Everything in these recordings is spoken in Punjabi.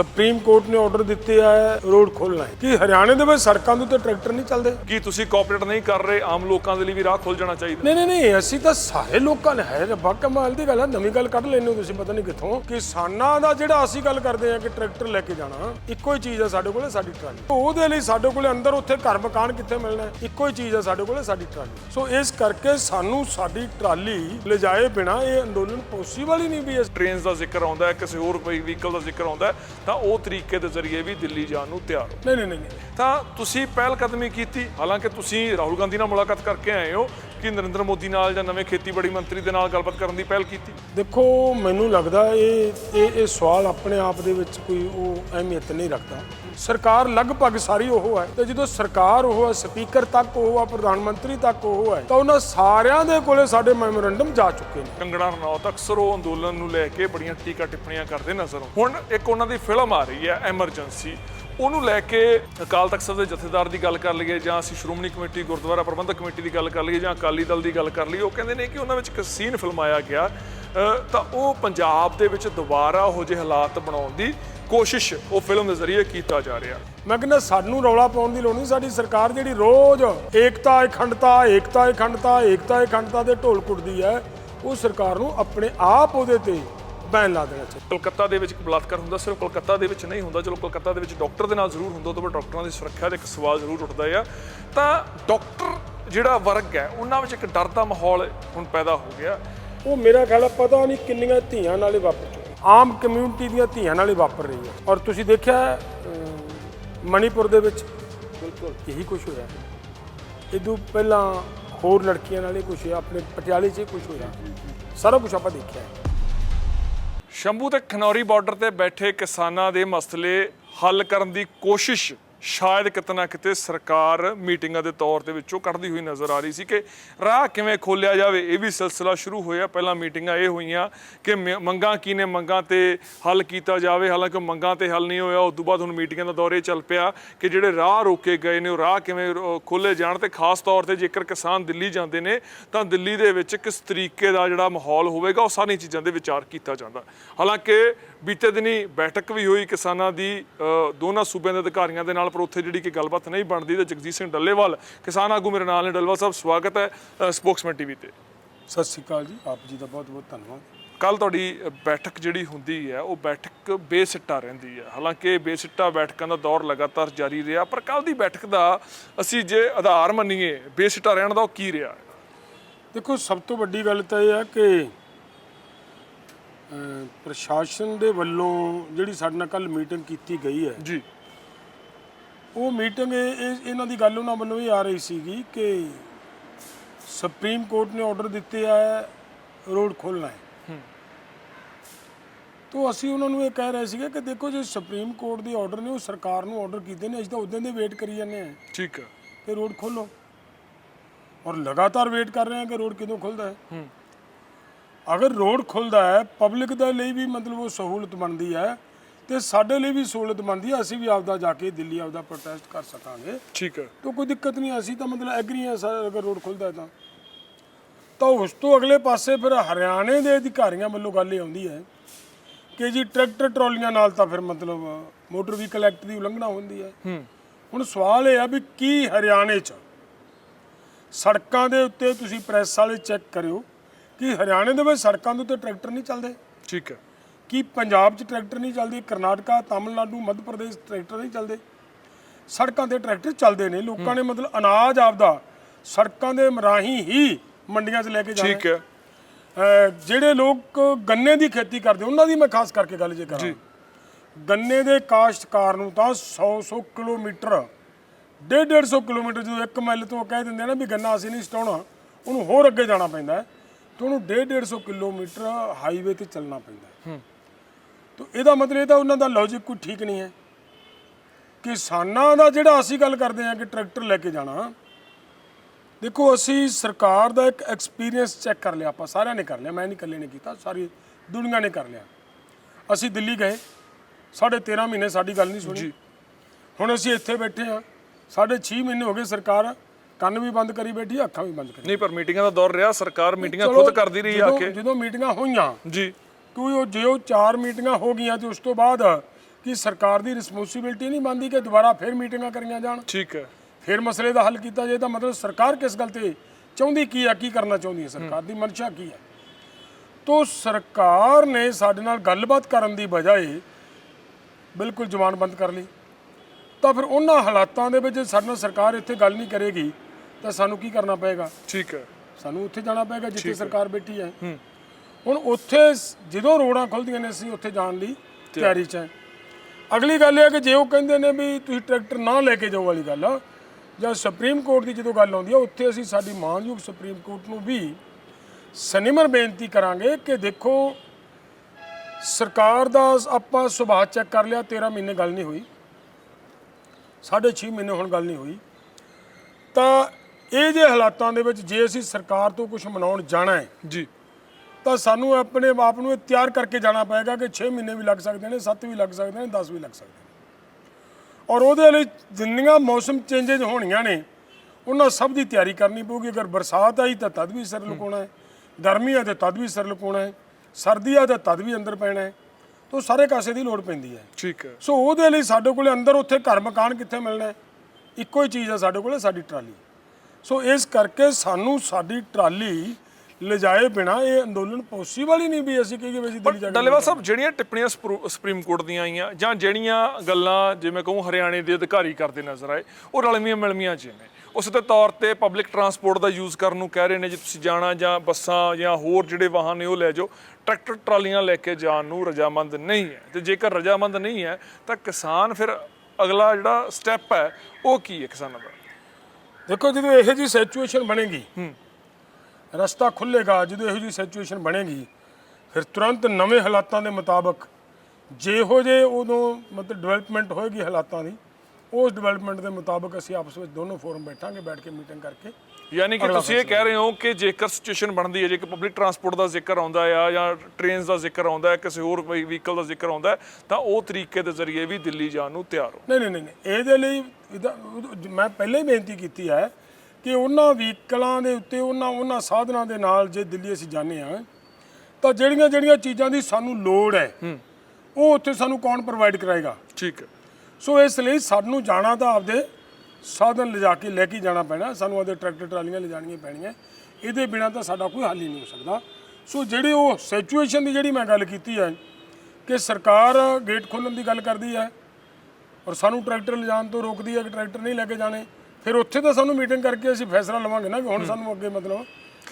ਸੁਪਰੀਮ ਕੋਰਟ ਨੇ ਆਰਡਰ ਦਿੱਤੇ ਆ ਰੋਡ ਖੋਲਣਾ ਹੈ। ਕਿ ਹਰਿਆਣੇ ਦੇ ਵਿੱਚ ਸੜਕਾਂ ਦੇ ਉੱਤੇ ਟਰੈਕਟਰ ਨਹੀਂ ਚੱਲਦੇ? ਕੀ ਤੁਸੀਂ ਕੋਆਪਰੇਟ ਨਹੀਂ ਕਰ ਰਹੇ? ਆਮ ਲੋਕਾਂ ਦੇ ਲਈ ਵੀ ਰਾਹ ਖੁੱਲ ਜਾਣਾ ਚਾਹੀਦਾ। ਨਹੀਂ ਨਹੀਂ ਨਹੀਂ ਅਸੀਂ ਤਾਂ ਸਾਰੇ ਲੋਕਾਂ ਨੇ ਹੈ ਰੱਬਾ ਕਮਾਲ ਦੀ ਗੱਲ ਹੈ ਨਵੀਂ ਗੱਲ ਕੱਢ ਲੈਣੇ ਤੁਸੀਂ ਪਤਾ ਨਹੀਂ ਕਿੱਥੋਂ। ਕਿਸਾਨਾਂ ਦਾ ਜਿਹੜਾ ਅਸੀਂ ਗੱਲ ਕਰਦੇ ਆ ਕਿ ਟਰੈਕਟਰ ਲੈ ਕੇ ਜਾਣਾ ਇੱਕੋ ਹੀ ਚੀਜ਼ ਹੈ ਸਾਡੇ ਕੋਲੇ ਸਾਡੀ ਟਰਾਲੀ। ਉਹਦੇ ਲਈ ਸਾਡੇ ਕੋਲੇ ਅੰਦਰ ਉੱਥੇ ਘਰ ਮਕਾਨ ਕਿੱਥੇ ਮਿਲਣਾ? ਇੱਕੋ ਹੀ ਚੀਜ਼ ਹੈ ਸਾਡੇ ਕੋਲੇ ਸਾਡੀ ਟਰਾਲੀ। ਸੋ ਇਸ ਕਰਕੇ ਸਾਨੂੰ ਸਾਡੀ ਟਰਾਲੀ ਲਿਜਾਏ ਬਿਨਾ ਇਹ ਅੰਦੋਲਨ ਪੋਸੀਬਲ ਹੀ ਨਹੀਂ ਵੀ ਇਸ ਟ੍ਰੇਨਸ ਦਾ ਜ਼ਿਕਰ ਆਉਂਦਾ ਹੈ ਕਿਸੇ ਹੋਰ ਕੋਈ ਵਹੀਕਲ ਦਾ ਜ਼ਿਕਰ ਆਉਂਦਾ ਹੈ, ਤਾਂ ਉਹ ਤਰੀਕੇ ਦੇ ਜ਼ਰੀਏ ਵੀ ਦਿੱਲੀ ਜਾਣ ਨੂੰ ਤਿਆਰ ਹੋ। ਨਹੀਂ ਨਹੀਂ ਨਹੀਂ। ਤਾਂ ਤੁਸੀਂ ਪਹਿਲ ਕਦਮੀ ਕੀਤੀ। ਹਾਲਾਂਕਿ ਤੁਸੀਂ ਰਾਹੁਲ ਗਾਂਧੀ ਨਾਲ ਮੁਲਾਕਾਤ ਕਰਕੇ ਆਏ ਹੋ ਕਿ ਨਰਿੰਦਰ ਮੋਦੀ ਨਾਲ ਜਾਂ ਨਵੇਂ ਖੇਤੀਬਾੜੀ ਮੰਤਰੀ ਦੇ ਨਾਲ ਗੱਲਬਾਤ ਕਰਨ ਦੀ ਪਹਿਲ ਕੀਤੀ? ਦੇਖੋ ਮੈਨੂੰ ਲੱਗਦਾ ਇਹ ਇਹ ਇਹ ਸਵਾਲ ਆਪਣੇ ਆਪ ਦੇ ਵਿੱਚ ਕੋਈ ਉਹ ਅਹਿਮੀਅਤ ਨਹੀਂ ਰੱਖਦਾ। ਸਰਕਾਰ ਲਗਭਗ ਸਾਰੀ ਉਹ ਹੈ ਤੇ ਜਦੋਂ ਸਰਕਾਰ ਉਹ ਹੈ, ਸਪੀਕਰ ਤੱਕ ਉਹ ਹੈ, ਪ੍ਰਧਾਨ ਮੰਤਰੀ ਤੱਕ ਉਹ ਹੈ, ਤਾਂ ਉਹਨਾਂ ਸਾਰਿਆਂ ਦੇ ਕੋਲੇ ਸਾਡੇ ਮੈਮੋਰੈਂਡਮ ਜਾ ਚੁੱਕੇ ਨੇ। ਕੰਗਣਾ ਰਣੌਤ ਅਕਸਰ ਉਹ ਅੰਦੋਲਨ ਨੂੰ ਲੈ ਕੇ ਬੜੀਆਂ ਟੀਕਾ ਟਿੱਪਣੀਆਂ ਕਰਦੇ ਨਜ਼ਰ ਹੁਣ ਇੱਕ ਉਹਨਾਂ ਦੀ ਫਿਲਮ ਆ ਰਹੀ ਹੈ ਐਮਰਜੈਂਸੀ ਉਹਨੂੰ ਲੈ ਕੇ ਅਕਾਲ ਤਖਤ ਸਾਹਿਬ ਦੇ ਜਥੇਦਾਰ ਦੀ ਗੱਲ ਕਰ ਲਈਏ ਜਾਂ ਅਸੀਂ ਸ਼੍ਰੋਮਣੀ ਕਮੇਟੀ, ਗੁਰਦੁਆਰਾ ਪ੍ਰਬੰਧਕ ਕਮੇਟੀ ਦੀ ਗੱਲ ਕਰ ਲਈਏ ਜਾਂ ਅਕਾਲੀ ਦਲ ਦੀ ਗੱਲ ਕਰ ਲਈਏ, ਉਹ ਕਹਿੰਦੇ ਨੇ ਕਿ ਉਹਨਾਂ ਵਿੱਚ ਇੱਕ ਸੀਨ ਫਿਲਮਾਇਆ ਗਿਆ। ਤਾਂ ਉਹ ਪੰਜਾਬ ਦੇ ਵਿੱਚ ਦੁਬਾਰਾ ਉਹ ਜਿਹੇ ਹਾਲਾਤ ਬਣਾਉਣ ਦੀ ਕੋਸ਼ਿਸ਼ ਉਹ ਫਿਲਮ ਦੇ ਜ਼ਰੀਏ ਕੀਤਾ ਜਾ ਰਿਹਾ। ਮੈਂ ਕਹਿੰਦਾ ਸਾਨੂੰ ਰੌਲਾ ਪਾਉਣ ਦੀ ਲੋੜ ਨਹੀਂ, ਸਾਡੀ ਸਰਕਾਰ ਜਿਹੜੀ ਰੋਜ਼ ਏਕਤਾ, ਅਖੰਡਤਾ ਏਕਤਾ ਅਖੰਡਤਾ ਏਕਤਾ, ਅਖੰਡਤਾ ਦੇ ਢੋਲ ਕੁੱਟਦੀ ਹੈ, ਉਹ ਸਰਕਾਰ ਨੂੰ ਆਪਣੇ ਆਪ ਉਹਦੇ ਤੇ ਬੈਨ ਲਾ ਦੇਣਾ ਚਾਹੀਦਾ। ਕਲਕੱਤਾ ਦੇ ਵਿੱਚ ਇੱਕ ਬਲਾਤਕਾਰ ਹੁੰਦਾ ਸਿਰਫ ਕਲਕੱਤਾ ਦੇ ਵਿੱਚ ਨਹੀਂ ਹੁੰਦਾ। ਚਲੋ ਕਲਕੱਤਾ ਦੇ ਵਿੱਚ ਡਾਕਟਰ ਦੇ ਨਾਲ ਜ਼ਰੂਰ ਹੁੰਦਾ ਉਹ ਤੋਂ ਬਾਅਦ ਡਾਕਟਰਾਂ ਦੀ ਸੁਰੱਖਿਆ ਦਾ ਇੱਕ ਸਵਾਲ ਜ਼ਰੂਰ ਉੱਠਦਾ ਆ। ਤਾਂ ਡਾਕਟਰ ਜਿਹੜਾ ਵਰਗ ਹੈ ਉਹਨਾਂ ਵਿੱਚ ਇੱਕ ਡਰ ਦਾ ਮਾਹੌਲ ਹੁਣ ਪੈਦਾ ਹੋ ਗਿਆ। ਉਹ ਮੇਰਾ ਖਿਆਲ ਹੈ ਪਤਾ ਨਹੀਂ ਕਿੰਨੀਆਂ ਧੀਆਂ ਨਾਲੇ ਵਾਪਰ ਚੁੱਕੀ ਆਮ ਕਮਿਊਨਿਟੀ ਦੀਆਂ ਧੀਆਂ ਨਾਲੇ ਵਾਪਰ ਰਹੀ ਹੈ ਔਰ ਤੁਸੀਂ ਦੇਖਿਆ ਮਣੀਪੁਰ ਦੇ ਵਿੱਚ ਬਿਲਕੁਲ। ਇਹੀ ਕੁਝ ਹੋਇਆ। ਇਦੋਂ ਪਹਿਲਾਂ ਹੋਰ ਲੜਕੀਆਂ ਨਾਲੇ ਕੁਝ ਆਪਣੇ ਪਟਿਆਲੇ 'ਚ ਕੁਝ ਹੋਇਆ। ਸਾਰਾ ਕੁਝ ਆਪਾਂ ਦੇਖਿਆ। ਹੈ ਸ਼ੰਭੂ ਤੇ ਖਨੌਰੀ ਬਾਰਡਰ ਤੇ ਬੈਠੇ ਕਿਸਾਨਾਂ ਦੇ ਮਸਲੇ ਹੱਲ ਕਰਨ ਦੀ ਕੋਸ਼ਿਸ਼ ਸ਼ਾਇਦ ਕਿਤੇ ਨਾ ਕਿਤੇ ਸਰਕਾਰ ਮੀਟਿੰਗਾਂ ਦੇ ਤੌਰ ਤੇ ਵਿੱਚੋਂ ਕੱਢਦੀ ਹੋਈ ਨਜ਼ਰ ਆ ਰਹੀ ਸੀ ਕਿ ਰਾਹ ਕਿਵੇਂ ਖੋਲਿਆ ਜਾਵੇ, ਇਹ ਵੀ ਸਿਲਸਿਲਾ ਸ਼ੁਰੂ ਹੋਇਆ। ਪਹਿਲਾਂ ਮੀਟਿੰਗਾਂ ਇਹ ਹੋਈਆਂ ਕਿ ਮ- ਮੰਗਾਂ ਕੀ ਨੇ, ਮੰਗਾਂ ਤੇ ਹੱਲ ਕੀਤਾ ਜਾਵੇ। ਹਾਲਾਂਕਿ ਉਹ ਮੰਗਾਂ ਤੇ ਹੱਲ ਨਹੀਂ ਹੋਇਆ, ਉਸ ਤੋਂ ਬਾਅਦ ਹੁਣ ਮੀਟਿੰਗਾਂ ਦਾ ਦੌਰ ਇਹ ਚੱਲ ਪਿਆ ਕਿ ਜਿਹੜੇ ਰਾਹ ਰੋਕੇ ਗਏ ਨੇ, ਉਹ ਰਾਹ ਕਿਵੇਂ ਖੋਲੇ ਜਾਣ ਤੇ ਖਾਸ ਤੌਰ ਤੇ ਜੇਕਰ ਕਿਸਾਨ ਦਿੱਲੀ ਜਾਂਦੇ ਨੇ, ਤਾਂ ਦਿੱਲੀ ਦੇ ਵਿੱਚ ਕਿਸ ਤਰੀਕੇ ਦਾ ਜਿਹੜਾ ਮਾਹੌਲ ਹੋਵੇਗਾ, ਉਹ ਸਾਰੀਆਂ ਚੀਜ਼ਾਂ ਦੇ ਵਿਚਾਰ ਕੀਤਾ ਜਾਂਦਾ। ਹਾਲਾਂਕਿ ਬੀਤੇ ਦਿਨੀ ਬੈਠਕ ਵੀ ਹੋਈ ਕਿਸਾਨਾਂ ਦੀ ਦੋਨਾਂ ਸੂਬਿਆਂ ਦੇ ਅਧਿਕਾਰੀਆਂ ਦੇ ਨਾਲ ਪਰ ਉੱਥੇ ਜਿਹੜੀ ਕਿ ਗੱਲਬਾਤ ਨਹੀਂ ਬਣਦੀ ਤੇ ਜਗਜੀਤ ਸਿੰਘ ਡੱਲੇਵਾਲ ਕਿਸਾਨ ਆਗੂ ਮੇਰੇ ਨਾਲ ਨੇ। ਡੱਲੇਵਾਲ ਸਾਹਿਬ ਸਵਾਗਤ ਹੈ ਸਪੋਕਸਮੈਨ ਟੀਵੀ ਤੇ। ਸਤਿ ਸ਼੍ਰੀ ਅਕਾਲ ਜੀ ਆਪ ਜੀ ਦਾ ਬਹੁਤ ਬਹੁਤ ਧੰਨਵਾਦ। ਕੱਲ ਤੁਹਾਡੀ ਬੈਠਕ ਜਿਹੜੀ ਹੁੰਦੀ ਹੈ ਉਹ ਬੈਠਕ ਬੇਸਿੱਟਾ ਰਹਿੰਦੀ ਹੈ। ਹਾਲਾਂਕਿ ਬੇਸਿੱਟਾ ਬੈਠਕਾਂ ਦਾ ਦੌਰ ਲਗਾਤਾਰ ਜਾਰੀ ਰਿਹਾ ਪਰ ਕੱਲ ਦੀ ਬੈਠਕ ਦਾ ਅਸੀਂ ਜੇ ਆਧਾਰ ਮੰਨੀਏ ਬੇਸਿੱਟਾ ਰਹਿਣ ਦਾ ਉਹ ਕੀ ਰਿਹਾ? ਦੇਖੋ ਸਭ ਤੋਂ ਵੱਡੀ ਗੱਲ ਤਾਂ ਇਹ ਹੈ ਕਿ ਪ੍ਰਸ਼ਾਸਨ ਦੇ ਵੱਲੋਂ ਜਿਹੜੀ ਸਾਡੇ ਨਾਲ ਕੱਲ ਮੀਟਿੰਗ ਕੀਤੀ ਗਈ ਹੈ। ਜੀ। ਉਹ ਮੀਟਿੰਗ ਇਹ ਇਹ- ਇਹਨਾਂ ਦੀ ਗੱਲ ਉਹਨਾਂ ਵੱਲੋਂ ਇਹ ਆ ਰਹੀ ਸੀਗੀ ਕਿ ਸੁਪਰੀਮ ਕੋਰਟ ਨੇ ਆਰਡਰ ਦਿੱਤੇ ਆ ਰੋਡ ਖੋਲਣਾ ਹੈ। ਤੋਂ ਅਸੀਂ ਉਹਨਾਂ ਨੂੰ ਇਹ ਕਹਿ ਰਹੇ ਸੀਗੇ ਕਿ ਦੇਖੋ ਜੇ ਸੁਪਰੀਮ ਕੋਰਟ ਦੇ ਆਰਡਰ ਨੇ ਉਹ ਸਰਕਾਰ ਨੂੰ ਆਰਡਰ ਕੀਤੇ ਨੇ ਅਸੀਂ ਤਾਂ ਉਦੋਂ ਦੇ ਵੇਟ ਕਰੀ ਜਾਂਦੇ ਹਾਂ। ਠੀਕ ਹੈ। ਕਿ ਰੋਡ ਖੋਲੋ ਔਰ ਲਗਾਤਾਰ ਵੇਟ ਕਰ ਰਹੇ ਹਾਂ ਕਿ ਰੋਡ ਕਦੋਂ ਖੁੱਲਦਾ ਹੈ। ਅਗਰ ਰੋਡ ਖੁੱਲਦਾ ਹੈ ਪਬਲਿਕ ਦੇ ਲਈ ਵੀ ਮਤਲਬ ਉਹ ਸਹੂਲਤ ਬਣਦੀ ਹੈ ਤੇ ਸਾਡੇ ਲਈ ਵੀ ਸਹੂਲਤ ਬਣਦੀ ਹੈ ਅਸੀਂ ਵੀ ਆਪਦਾ ਜਾ ਕੇ ਦਿੱਲੀ ਆਪਦਾ ਪ੍ਰੋਟੈਸਟ ਕਰ ਸਕਾਂਗੇ। ਠੀਕ ਹੈ। ਤਾਂ ਕੋਈ ਦਿੱਕਤ ਨਹੀਂ ਅਸੀਂ ਤਾਂ ਮਤਲਬ ਐਗਰੀ ਹਾਂ ਸਰ ਅਗਰ ਰੋਡ ਖੁੱਲਦਾ ਹੈ ਤਾਂ। ਤਾਂ ਉਸ ਤੋਂ ਅਗਲੇ ਪਾਸੇ ਫਿਰ ਹਰਿਆਣੇ ਦੇ ਅਧਿਕਾਰੀਆਂ ਵੱਲੋਂ ਗੱਲ ਇਹ ਆਉਂਦੀ ਹੈ ਕਿ ਜੀ ਟਰੈਕਟਰ ਟਰਾਲੀਆਂ ਨਾਲ ਤਾਂ ਫਿਰ ਮਤਲਬ ਮੋਟਰ ਵਹੀਕਲ ਐਕਟ ਦੀ ਉਲੰਘਣਾ ਹੁੰਦੀ ਹੈ। ਹੂੰ। ਹੁਣ ਸਵਾਲ ਇਹ ਆ ਵੀ ਕੀ ਹਰਿਆਣੇ 'ਚ ਸੜਕਾਂ ਦੇ ਉੱਤੇ ਤੁਸੀਂ ਪ੍ਰੈਸ ਵਾਲੇ ਚੈੱਕ ਕਰਿਓ ਕਿ ਹਰਿਆਣੇ ਦੇ ਵਿੱਚ ਸੜਕਾਂ ਦੇ ਉੱਤੇ ਟਰੈਕਟਰ ਨਹੀਂ ਚੱਲਦੇ? ਠੀਕ ਹੈ। ਕੀ ਪੰਜਾਬ 'ਚ ਟਰੈਕਟਰ ਨਹੀਂ ਚੱਲਦੇ? ਕਰਨਾਟਕਾ ਤਾਮਿਲਨਾਡੂ ਮੱਧ ਪ੍ਰਦੇਸ਼ ਟਰੈਕਟਰ ਨਹੀਂ ਚੱਲਦੇ? ਸੜਕਾਂ ਤੇ ਟਰੈਕਟਰ ਚੱਲਦੇ ਨੇ। ਲੋਕਾਂ ਨੇ ਮਤਲਬ ਅਨਾਜ ਆਪਦਾ ਸੜਕਾਂ ਦੇ ਰਾਹੀਂ ਹੀ ਮੰਡੀਆਂ 'ਚ ਲੈ ਕੇ ਜਾਣਾ। ਠੀਕ ਹੈ। ਜਿਹੜੇ ਲੋਕ ਗੰਨੇ ਦੀ ਖੇਤੀ ਕਰਦੇ ਉਹਨਾਂ ਦੀ ਮੈਂ ਖਾਸ ਕਰਕੇ ਗੱਲ ਜੇ ਕਰਾਂ। ਗੰਨੇ ਦੇ ਕਾਸ਼ਤਕਾਰ ਨੂੰ ਤਾਂ 100 100 ਕਿਲੋਮੀਟਰ 150 150 ਕਿਲੋਮੀਟਰ ਜਦੋਂ ਇੱਕ ਮੱਲ ਤੋਂ ਕਹਿ ਦਿੰਦੇ ਨਾ ਵੀ ਗੰਨਾ ਅਸੀਂ ਨਹੀਂ ਸਟਾਉਣਾ ਉਹਨੂੰ ਹੋਰ ਅੱਗੇ ਜਾਣਾ ਪੈਂਦਾ ਹੈ। ਤੇ ਉਹਨੂੰ 150 150 ਕਿਲੋਮੀਟਰ ਹਾਈਵੇ ਤੇ ਚੱਲਣਾ ਪੈਂਦਾ ਹੈ। ਤਾਂ ਇਹਦਾ ਮਤਲਬ ਇਹ ਤਾਂ ਉਹਨਾਂ ਦਾ ਲੌਜੀਕ ਕੋਈ ਠੀਕ ਨਹੀਂ ਹੈ ਕਿਸਾਨਾਂ ਦਾ ਜਿਹੜਾ ਅਸੀਂ ਗੱਲ ਕਰਦੇ ਹਾਂ ਕਿ ਟਰੈਕਟਰ ਲੈ ਕੇ ਜਾਣਾ ਦੇਖੋ ਅਸੀਂ ਸਰਕਾਰ ਦਾ ਇੱਕ ਐਕਸਪੀਰੀਅੰਸ ਚੈੱਕ ਕਰ ਲਿਆ ਆਪਾਂ ਸਾਰਿਆਂ ਨੇ ਕਰ ਲਿਆ ਮੈਂ ਨਹੀਂ ਇਕੱਲੇ ਨੇ ਕੀਤਾ ਸਾਰੀ ਦੁਨੀਆ ਨੇ ਕਰ ਲਿਆ। ਅਸੀਂ ਦਿੱਲੀ ਗਏ ਸਾਢੇ 13 ਮਹੀਨੇ ਸਾਡੀ ਗੱਲ ਨਹੀਂ ਸੁਣੀ। ਹੁਣ ਅਸੀਂ ਇੱਥੇ ਬੈਠੇ ਹਾਂ ਸਾਢੇ 6 ਮਹੀਨੇ ਹੋ ਗਏ ਸਰਕਾਰ ਕੰਨ ਵੀ ਬੰਦ ਕਰੀ ਬੈਠੀ ਅੱਖਾਂ ਵੀ ਬੰਦ ਕਰੀ ਨਹੀਂ ਪਰ ਮੀਟਿੰਗਾਂ ਦਾ ਦੌਰ ਰਿਹਾ ਸਰਕਾਰ ਮੀਟਿੰਗਾਂ ਚਲੋ, ਖੁਦ ਕਰਦੀ ਰਹੀ ਆ ਜਦੋਂ- ਕੇ ਜਦੋਂ ਮੀਟਿੰਗਾਂ ਹੋਈਆਂ ਜੀ। ਕਿਉਂਕਿ ਉਹ ਜੇ ਉਹ ਚਾਰ ਮੀਟਿੰਗਾਂ ਹੋ ਗਈਆਂ ਤੇ ਉਸ ਤੋਂ ਬਾਅਦ ਕਿ ਸਰਕਾਰ ਦੀ ਰਿਸਪੌਂਸਿਬਿਲਟੀ ਨਹੀਂ ਬਣਦੀ ਕਿ ਦੁਬਾਰਾ ਫਿਰ ਮੀਟਿੰਗਾਂ ਕਰੀਆਂ ਜਾਣ? ਠੀਕ ਹੈ। ਫਿਰ ਮਸਲੇ ਦਾ ਹੱਲ ਕੀਤਾ ਜਾਏ ਤਾਂ ਮਤਲਬ ਸਰਕਾਰ ਕਿਸ ਗੱਲ ਤੇ ਚਾਹੁੰਦੀ ਕੀ ਆ ਕੀ ਕਰਨਾ ਚਾਹੁੰਦੀ ਹੈ? ਸਰਕਾਰ ਦੀ ਮਨਸ਼ਾ ਕੀ ਹੈ? ਤੋ ਸਰਕਾਰ ਨੇ ਸਾਡੇ ਨਾਲ ਗੱਲਬਾਤ ਕਰਨ ਦੀ ਬਜਾਏ ਬਿਲਕੁਲ ਜ਼ੁਬਾਨ ਬੰਦ ਕਰ ਲਈ। ਤਾਂ ਫਿਰ ਉਹਨਾਂ ਹਾਲਾਤਾਂ ਦੇ ਵਿੱਚ ਜੇ ਸਾਡੇ ਨਾਲ ਸਰਕਾਰ ਇੱਥੇ ਗੱਲ ਨਹੀਂ ਕਰੇਗੀ। ਤਾਂ ਸਾਨੂੰ ਕੀ ਕਰਨਾ ਪਏਗਾ? ਠੀਕ ਹੈ। ਸਾਨੂੰ ਉੱਥੇ ਜਾਣਾ ਪਏਗਾ ਜਿੱਥੇ ਸਰਕਾਰ ਬੈਠੀ ਹੈ। ਹੁਣ ਉੱਥੇ ਜਦੋਂ ਰੋਡਾਂ ਖੁੱਲਦੀਆਂ ਨੇ ਅਸੀਂ ਉੱਥੇ ਜਾਣ ਲਈ ਤਿਆਰੀ 'ਚ ਹੈ। ਅਗਲੀ ਗੱਲ ਇਹ ਹੈ ਕਿ ਜੇ ਉਹ ਕਹਿੰਦੇ ਨੇ ਵੀ ਤੁਸੀਂ ਟਰੈਕਟਰ ਨਾ ਲੈ ਕੇ ਜਾਓ ਵਾਲੀ ਗੱਲ ਆ ਜਾਂ ਸੁਪਰੀਮ ਕੋਰਟ ਦੀ ਜਦੋਂ ਗੱਲ ਆਉਂਦੀ ਹੈ ਉੱਥੇ ਅਸੀਂ ਸਾਡੀ ਮਾਨਯੋਗ ਸੁਪਰੀਮ ਕੋਰਟ ਨੂੰ ਵੀ ਸਨਿਮਰ ਬੇਨਤੀ ਕਰਾਂਗੇ ਕਿ ਦੇਖੋ ਸਰਕਾਰ ਦਾ ਆਪਾਂ ਸੁਭਾਅ ਚੈੱਕ ਕਰ ਲਿਆ 13 ਮਹੀਨੇ ਗੱਲ ਨਹੀਂ ਹੋਈ। ਸਾਢੇ 6 ਮਹੀਨੇ ਹੁਣ ਗੱਲ ਨਹੀਂ ਹੋਈ। ਤਾਂ ਇਹ ਜੇ ਹਾਲਾਤਾਂ ਦੇ ਵਿੱਚ ਜੇ ਅਸੀਂ ਸਰਕਾਰ ਤੋਂ ਕੁਝ ਮਨਾਉਣ ਜਾਣਾ ਹੈ ਜੀ। ਤਾਂ ਸਾਨੂੰ ਆਪਣੇ ਆਪ ਨੂੰ ਇਹ ਤਿਆਰ ਕਰਕੇ ਜਾਣਾ ਪਏਗਾ ਕਿ 6 ਮਹੀਨੇ ਵੀ ਲੱਗ ਸਕਦੇ ਨੇ 7 ਵੀ ਲੱਗ ਸਕਦੇ ਨੇ 10 ਵੀ ਲੱਗ ਸਕਦੇ ਨੇ। ਔਰ ਉਹਦੇ ਲਈ ਜਿੰਨੀਆਂ ਮੌਸਮ ਚੇਂਜਸ ਹੋਣੀਆਂ ਨੇ ਉਹਨਾਂ ਸਭ ਦੀ ਤਿਆਰੀ ਕਰਨੀ ਪਊਗੀ। ਅਗਰ ਬਰਸਾਤ ਆਈ ਤਾਂ ਤਦ ਵੀ ਸਿਰ ਲੁਕਾਉਣਾ ਹੈ ਗਰਮੀ ਆ ਤਾਂ ਤਦ ਵੀ ਸਿਰ ਲੁਕਾਉਣਾ ਹੈ ਸਰਦੀ ਆ ਤਾਂ ਤਦ ਵੀ ਅੰਦਰ ਪੈਣਾ ਹੈ ਤੋਂ ਸਾਰੇ ਕਾਸੇ ਦੀ ਲੋੜ ਪੈਂਦੀ ਹੈ। ਠੀਕ ਹੈ। ਸੋ ਉਹਦੇ ਲਈ ਸਾਡੇ ਕੋਲੇ ਅੰਦਰ ਉੱਥੇ ਘਰ ਮਕਾਨ ਕਿੱਥੇ ਮਿਲਣਾ ਹੈ? ਇੱਕੋ ਹੀ ਚੀਜ਼ ਹੈ ਸਾਡੇ ਕੋਲੇ ਸਾਡੀ ਟਰਾਲੀ। ਸੋ ਇਸ ਕਰਕੇ ਸਾਨੂੰ ਸਾਡੀ ਟਰਾਲੀ ਲਿਜਾਏ ਬਿਨਾ ਇਹ ਅੰਦੋਲਨ ਪੋਸੀਬਲ ਹੀ ਨਹੀਂ ਵੀ ਅਸੀਂ ਕਹੀਏ ਵੀ ਅਸੀਂ ਦਿੱਲੀ ਜਾ ਕੇ ਡੱਲੇਵਾਲ ਸਾਹਿਬ ਜਿਹੜੀਆਂ ਟਿੱਪਣੀਆਂ ਸਪਰੂ- ਸੁਪਰੀਮ ਕੋਰਟ ਦੀਆਂ ਆਈਆਂ ਜਾਂ ਜਿਹੜੀਆਂ ਗੱਲਾਂ ਜਿਵੇਂ ਕਹੂੰ ਹਰਿਆਣੇ ਦੇ ਅਧਿਕਾਰੀ ਕਰਦੇ ਨਜ਼ਰ ਆਏ ਉਹ ਰਲਮੀਆਂ ਮਿਲਮੀਆਂ ਚ ਨੇ ਉਸ ਦੇ ਤੌਰ ਤੇ ਪਬਲਿਕ ਟਰਾਂਸਪੋਰਟ ਦਾ ਯੂਜ਼ ਕਰਨ ਨੂੰ ਕਹਿ ਰਹੇ ਨੇ ਜੇ ਤੁਸੀਂ ਜਾਣਾ ਜਾਂ ਬੱਸਾਂ ਜਾਂ ਹੋਰ ਜਿਹੜੇ ਵਾਹਨ ਨੇ ਉਹ ਲੈ ਜਾਓ। ਟਰੈਕਟਰ ਟਰਾਲੀਆਂ ਲੈ ਕੇ ਜਾਣ ਨੂੰ ਰਜਾਮੰਦ ਨਹੀਂ ਹੈ। ਤੇ ਜੇਕਰ ਰਜਾਮੰਦ ਨਹੀਂ ਹੈ ਤਾਂ ਕਿਸਾਨ ਫਿਰ ਅਗਲਾ ਜਿਹੜਾ ਸਟੈਪ ਹੈ ਉਹ ਕੀ ਹੈ ਕਿਸਾਨਾਂ ਦਾ? ਦੇਖੋ ਜਦੋਂ ਇਹੋ ਜੀ ਸਿਚੁਏਸ਼ਨ ਬਣੇਗੀ ਰਸਤਾ ਖੁੱਲੇਗਾ ਜਦੋਂ ਇਹੋ ਜੀ ਸਿਚੁਏਸ਼ਨ ਬਣੇਗੀ ਫਿਰ ਤੁਰੰਤ ਨਵੇਂ ਹਾਲਾਤਾਂ ਦੇ ਮੁਤਾਬਕ ਜਿਹੋ ਜੇ ਉਦੋਂ ਮਤਲਬ ਡਿਵੈਲਪਮੈਂਟ ਹੋਏਗੀ ਹਾਲਾਤਾਂ ਦੀ ਉਸ ਡਿਵੈਲਪਮੈਂਟ ਦੇ ਮੁਤਾਬਕ ਅਸੀਂ ਆਪਸ ਵਿੱਚ ਦੋਨੋਂ ਫੋਰਮ ਬੈਠਾਂਗੇ ਬੈਠ ਕੇ ਮੀਟਿੰਗ ਕਰਕੇ ਯਾਨੀ ਕਿ ਤੁਸੀਂ ਇਹ ਕਹਿ ਰਹੇ ਹੋ ਕਿ ਜੇਕਰ ਸਿਚੁਏਸ਼ਨ ਬਣਦੀ ਹੈ ਜੇ ਕਿ ਪਬਲਿਕ ਟਰਾਂਸਪੋਰਟ ਦਾ ਜ਼ਿਕਰ ਆਉਂਦਾ ਹੈ ਜਾਂ ਟ੍ਰੇਨਸ ਦਾ ਜ਼ਿਕਰ ਆਉਂਦਾ ਹੈ ਕਿਸੇ ਹੋਰ ਵਹੀਕਲ ਦਾ ਜ਼ਿਕਰ ਆਉਂਦਾ ਤਾਂ ਉਹ ਤਰੀਕੇ ਦੇ ਜ਼ਰੀਏ ਵੀ ਦਿੱਲੀ ਜਾਣ ਨੂੰ ਤਿਆਰ ਹੋ। ਨਹੀਂ ਨਹੀਂ ਨਹੀਂ, ਇਹਦੇ ਲਈ ਇਹਦਾ- ਮੈਂ ਪਹਿਲਾਂ ਹੀ ਬੇਨਤੀ ਕੀਤੀ ਹੈ ਕਿ ਉਹਨਾਂ ਵਹੀਕਲਾਂ ਦੇ ਉੱਤੇ ਉਹਨਾਂ ਉਹਨਾਂ ਸਾਧਨਾਂ ਦੇ ਨਾਲ ਜੇ ਦਿੱਲੀ ਅਸੀਂ ਜਾਂਦੇ ਹਾਂ ਤਾਂ ਜਿਹੜੀਆਂ ਜਿਹੜੀਆਂ ਚੀਜ਼ਾਂ ਦੀ ਸਾਨੂੰ ਲੋੜ ਹੈ ਉਹ ਉੱਥੇ ਸਾਨੂੰ ਕੌਣ ਪ੍ਰੋਵਾਈਡ ਕਰਾਏਗਾ? ਠੀਕ ਹੈ। ਸੋ ਇਸ ਲਈ ਸਾਨੂੰ ਜਾਣਾ ਤਾਂ ਆਪਦੇ ਸਾਧਨ ਲਿਜਾ ਕੇ ਲੈ ਕੇ ਜਾਣਾ ਪੈਣਾ ਸਾਨੂੰ ਆਪਦੇ ਟਰੈਕਟਰ ਟਰਾਲੀਆਂ ਲਿਜਾਣੀਆਂ ਪੈਣੀਆਂ। ਇਹਦੇ ਬਿਨਾ ਤਾਂ ਸਾਡਾ ਕੋਈ ਹੱਲ ਹੀ ਨਹੀਂ ਹੋ ਸਕਦਾ। ਸੋ ਜਿਹੜੀ ਉਹ ਸਿਚੁਏਸ਼ਨ ਦੀ ਜਿਹੜੀ ਮੈਂ ਗੱਲ ਕੀਤੀ ਹੈ ਕਿ ਸਰਕਾਰ ਗੇਟ ਖੋਲਣ ਦੀ ਗੱਲ ਕਰਦੀ ਹੈ ਔਰ ਸਾਨੂੰ ਟਰੈਕਟਰ ਲਿਜਾਣ ਤੋਂ ਰੋਕਦੀ ਹੈ ਕਿ ਟਰੈਕਟਰ ਨਹੀਂ ਲੈ ਕੇ ਜਾਣੇ। ਫਿਰ ਉੱਥੇ ਤਾਂ ਸਾਨੂੰ ਮੀਟਿੰਗ ਕਰਕੇ ਅਸੀਂ ਫੈਸਲਾ ਲਵਾਂਗੇ ਨਾ ਕਿ ਹੁਣ ਸਾਨੂੰ ਅੱਗੇ ਮਤਲਬ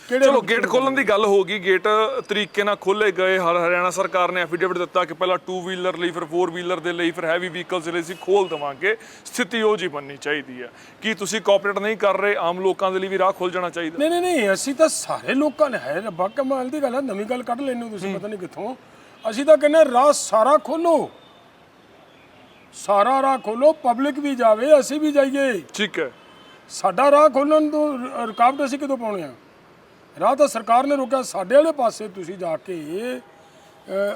ਕਿਹੜੇ ਚਲੋ ਗੇਟ ਖੋਲਣ ਦੀ ਗੱਲ ਹੋ ਗਈ। ਗੇਟ ਤਰੀਕੇ ਨਾਲ ਖੋਲੇ ਗਏ। ਹਰ ਹਰਿਆਣਾ ਸਰਕਾਰ ਨੇ ਐਫੀਡੇਵਿਟ ਦਿੱਤਾ ਕਿ ਪਹਿਲਾਂ 2 ਵੀਲਰ ਲਈ ਫਿਰ 4 ਵੀਲਰ ਦੇ ਲਈ ਫਿਰ ਹੈਵੀ ਵਹੀਕਲਸ ਲਈ ਅਸੀਂ ਖੋਲ ਦੇਵਾਂਗੇ। ਸਥਿਤੀ ਉਹ ਜੀ ਬਣਨੀ ਚਾਹੀਦੀ ਹੈ। ਕੀ ਤੁਸੀਂ ਕੋਆਪਰੇਟ ਨਹੀਂ ਕਰ ਰਹੇ? ਆਮ ਲੋਕਾਂ ਦੇ ਲਈ ਵੀ ਰਾਹ ਖੁੱਲ ਜਾਣਾ ਚਾਹੀਦਾ। ਨਹੀਂ ਨਹੀਂ ਨਹੀਂ ਅਸੀਂ ਤਾਂ ਸਾਰੇ ਲੋਕਾਂ ਨੇ ਹੈ ਰੱਬਾ ਕਮਾਲ ਦੀ ਗੱਲ ਹੈ ਨਵੀਂ ਗੱਲ ਕੱਢ ਲੈਣੇ ਤੁਸੀਂ ਪਤਾ ਨਹੀਂ ਕਿੱਥੋਂ। ਅਸੀਂ ਤਾਂ ਕਹਿੰਦੇ ਰਾਹ ਸਾਰਾ ਖੋਲੋ ਸਾਰਾ ਰਾਹ ਖੋਲੋ ਪਬਲਿਕ ਵੀ ਜਾਵੇ ਅਸੀਂ ਵੀ ਜਾਈਏ। ਠੀਕ ਹੈ। ਸਾਡਾ ਰਾਹ ਖੋਲਣ ਤੋਂ ਰ- ਰੁਕਾਵਟ ਅਸੀਂ ਕਿਦੋਂ ਪਾਉਣੇ ਆ? ਰਾਹ ਤਾਂ ਸਰਕਾਰ ਨੇ ਰੋਕਿਆ ਸਾਡੇ ਵਾਲੇ ਪਾਸੇ ਤੁਸੀਂ ਜਾ ਕੇ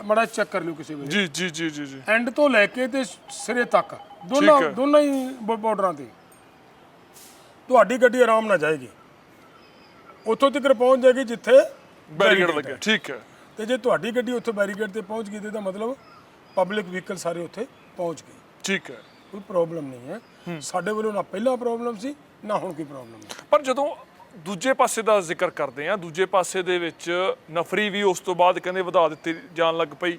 ਮਾੜਾ ਚੈੱਕ ਕਰ ਲਿਓ ਕਿਸੇ ਵੇਲੇ। ਜੀ ਜੀ ਜੀ ਜੀ ਜੀ। ਐਂਡ ਤੋਂ ਲੈ ਕੇ ਤੇ ਸਿਰੇ ਤੱਕ ਦੋਨਾਂ ਹੈ। ਦੋਨਾਂ ਹੀ ਬ- ਬਾਰਡਰਾਂ ਤੇ। ਤੁਹਾਡੀ ਗੱਡੀ ਆਰਾਮ ਨਾਲ ਜਾਏਗੀ। ਉੱਥੋਂ ਤੱਕ ਪਹੁੰਚ ਜਾਏਗੀ ਜਿੱਥੇ ਬੈਰੀਕੇਡ barricade ਲੱਗਿਆ। ਠੀਕ ਹੈ। ਤੇ ਜੇ ਤੁਹਾਡੀ ਗੱਡੀ ਉੱਥੇ ਬੈਰੀਕੇਡ ਤੇ ਪਹੁੰਚ ਗਈ ਤੇ ਇਹਦਾ ਮਤਲਬ ਪਬਲਿਕ ਵਹੀਕਲ ਸਾਰੇ ਉੱਥੇ ਪਹੁੰਚ ਗਏ। ਠੀਕ ਹੈ। ਕੋਈ ਪ੍ਰੋਬਲਮ ਨਹੀਂ ਹੈ। ਸਾਡੇ ਵੱਲੋਂ ਨਾ ਪਹਿਲਾਂ ਪ੍ਰੋਬਲਮ ਸੀ ਨਾ ਹੁਣ ਕੋਈ ਪ੍ਰੋਬਲਮ ਹੈ ਪਰ ਜਦੋਂ ਦੂਜੇ ਪਾਸੇ ਦਾ ਜ਼ਿਕਰ ਕਰਦੇ ਆ ਦੂਜੇ ਪਾਸੇ ਦੇ ਵਿੱਚ ਨਫਰੀ ਵੀ ਉਸ ਤੋਂ ਬਾਅਦ ਕਹਿੰਦੇ ਵਧਾ ਦਿੱਤੀ ਜਾਣ ਲੱਗ ਪਈ।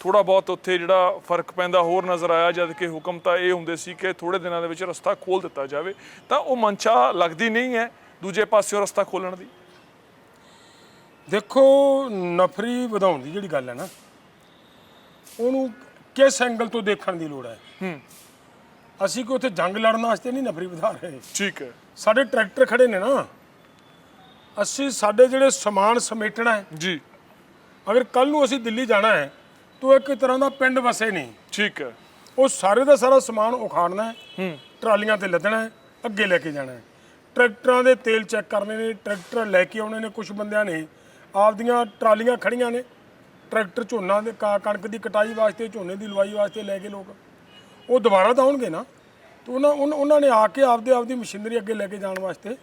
ਥੋੜਾ ਬਹੁਤ ਉੱਥੇ ਜਿਹੜਾ ਫ਼ਰਕ ਪੈਂਦਾ ਹੋਰ ਨਜ਼ਰ ਆਇਆ ਜਦ ਕਿ ਹੁਕਮ ਤਾਂ ਇਹ ਹੁੰਦੇ ਸੀ ਕਿ ਥੋੜੇ ਦਿਨਾਂ ਦੇ ਵਿੱਚ ਰਸਤਾ ਖੋਲ ਦਿੱਤਾ ਜਾਵੇ। ਤਾਂ ਉਹ ਮਨਸ਼ਾ ਲੱਗਦੀ ਨਹੀਂ ਹੈ ਦੂਜੇ ਪਾਸਿਓਂ ਰਸਤਾ ਖੋਲਣ ਦੀ। ਦੇਖੋ ਨਫਰੀ ਵਧਾਉਣ ਦੀ ਜਿਹੜੀ ਗੱਲ ਹੈ ਨਾ ਉਹਨੂੰ ਕਿਸ ਐਂਗਲ ਤੋਂ ਦੇਖਣ ਦੀ ਲੋੜ ਹੈ? ਹੂੰ। ਅਸੀਂ ਕੋਈ ਉੱਥੇ ਜੰਗ ਲੜਨ ਵਾਸਤੇ ਨਹੀਂ ਨਫਰੀ ਵਧਾ ਰਹੇ। ਠੀਕ ਹੈ। ਸਾਡੇ ਟਰੈਕਟਰ ਖੜੇ ਨੇ ਨਾ। ਅਸੀਂ ਸਾਡੇ ਜਿਹੜੇ ਸਮਾਨ ਸਮੇਟਣਾ ਹੈ। ਜੀ। ਅਗਰ ਕੱਲ ਨੂੰ ਅਸੀਂ ਦਿੱਲੀ ਜਾਣਾ ਹੈ ਤਾਂ ਇੱਕ ਤਰ੍ਹਾਂ ਦਾ ਪਿੰਡ ਵਸੇ ਨਹੀਂ। ਠੀਕ ਹੈ। ਉਹ ਸਾਰੇ ਦਾ ਸਾਰਾ ਸਮਾਨ ਉਖਾੜਨਾ ਹੈ। ਹੂੰ। ਟਰਾਲੀਆਂ ਤੇ ਲੱਦਣਾ ਹੈ ਅੱਗੇ ਲੈ ਕੇ ਜਾਣਾ ਹੈ। ਟਰੈਕਟਰਾਂ ਦੇ ਤੇਲ ਚੈੱਕ ਕਰਨੇ ਨੇ ਟਰੈਕਟਰ ਲੈ ਕੇ ਆਉਣੇ ਨੇ ਕੁਝ ਬੰਦਿਆਂ ਨੇ। ਆਪਦੀਆਂ ਟਰਾਲੀਆਂ ਖੜੀਆਂ ਨੇ। ਟਰੈਕਟਰ ਝੋਨਾ ਦੇ ਕਾ- ਕਣਕ ਦੀ ਕਟਾਈ ਵਾਸਤੇ, ਝੋਨੇ ਦੀ ਲਵਾਈ ਵਾਸਤੇ ਲੈ ਕੇ ਲੋਕ, ਉਹ ਦੁਬਾਰਾ ਤਾਂ ਆਉਣਗੇ ਨਾ। ਤੇ ਉਹਨਾਂ ਉਹਨਾਂ ਉਹਨਾਂ ਨੇ ਆ ਕੇ ਆਪਦੇ ਆਪਦੀ ਮਸ਼ੀਨਰੀ ਅੱਗੇ ਲੈ ਕੇ ਜਾਣ ਵਾਸਤੇ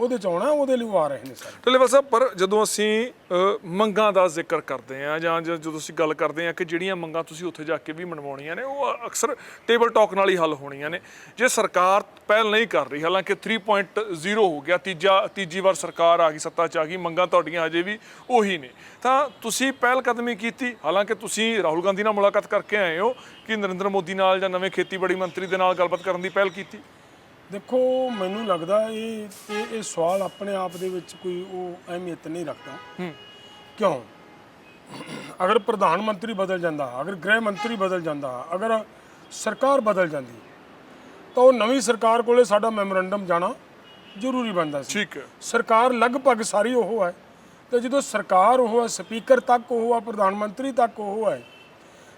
ਉਹਦੇ ਚ ਆਉਣਾ ਉਹਦੇ ਲਈ ਉਹ ਆ ਰਹੇ ਨੇ ਸਾਰੇ। ਟੱਲੇਵਾਲ ਸਾਹਿਬ ਪਰ ਜਦੋਂ ਅਸੀਂ ਅ, ਮੰਗਾਂ ਦਾ ਜ਼ਿਕਰ ਕਰਦੇ ਆ ਜਾਂ ਜਾਂ ਜਦੋਂ ਅਸੀਂ ਗੱਲ ਕਰਦੇ ਆ ਕਿ ਜਿਹੜੀਆਂ ਮੰਗਾਂ ਤੁਸੀਂ ਉੱਥੇ ਜਾ ਕੇ ਵੀ ਮਨਵਾਉਣੀਆਂ ਨੇ ਉਹ ਅਕਸਰ ਟੇਬਲ ਟਾਕ ਨਾਲ ਹੀ ਹੱਲ ਹੋਣੀਆਂ ਨੇ। ਜੇ ਸਰਕਾਰ ਪਹਿਲ ਨਹੀਂ ਕਰ ਰਹੀ ਹਾਲਾਂਕਿ 3.0 ਹੋ ਗਿਆ ਤੀਜਾ ਤੀਜੀ ਵਾਰ ਸਰਕਾਰ ਆ ਗਈ ਸੱਤਾ 'ਚ ਆ ਗਈ ਮੰਗਾਂ ਤੁਹਾਡੀਆਂ ਅਜੇ ਵੀ ਉਹੀ ਨੇ। ਤਾਂ ਤੁਸੀਂ ਪਹਿਲ ਕਦਮੀ ਕੀਤੀ ਹਾਲਾਂਕਿ ਤੁਸੀਂ ਰਾਹੁਲ ਗਾਂਧੀ ਨਾਲ ਮੁਲਾਕਾਤ ਕਰਕੇ ਆਏ ਹੋ ਕਿ ਨਰਿੰਦਰ ਮੋਦੀ ਨਾਲ ਜਾਂ ਨਵੇਂ ਖੇਤੀਬਾੜੀ ਮੰਤਰੀ ਦੇ ਨਾਲ ਗੱਲਬਾਤ ਕਰਨ ਦੀ ਪਹਿਲ ਕੀਤੀ? ਦੇਖੋ ਮੈਨੂੰ ਲੱਗਦਾ ਇਹ ਇਹ ਇਹ ਸਵਾਲ ਆਪਣੇ ਆਪ ਦੇ ਵਿੱਚ ਕੋਈ ਉਹ ਅਹਿਮੀਅਤ ਨਹੀਂ ਰੱਖਦਾ। ਹੂੰ। ਕਿਉਂ? ਅਗਰ ਪ੍ਰਧਾਨ ਮੰਤਰੀ ਬਦਲ ਜਾਂਦਾ ਅਗਰ ਗ੍ਰਹਿ ਮੰਤਰੀ ਬਦਲ ਜਾਂਦਾ ਅਗਰ ਸਰਕਾਰ ਬਦਲ ਜਾਂਦੀ ਤਾਂ ਉਹ ਨਵੀਂ ਸਰਕਾਰ ਕੋਲੇ ਸਾਡਾ ਮੈਮੋਰੰਡਮ ਜਾਣਾ ਜ਼ਰੂਰੀ ਬਣਦਾ ਸੀ। ਠੀਕ ਹੈ। ਸਰਕਾਰ ਲਗਭਗ ਸਾਰੀ ਉਹ ਹੈ। ਤੇ ਜਦੋਂ ਸਰਕਾਰ ਉਹ ਹੈ ਸਪੀਕਰ ਤੱਕ ਉਹ ਹੈ ਪ੍ਰਧਾਨ ਮੰਤਰੀ ਤੱਕ ਉਹ ਹੈ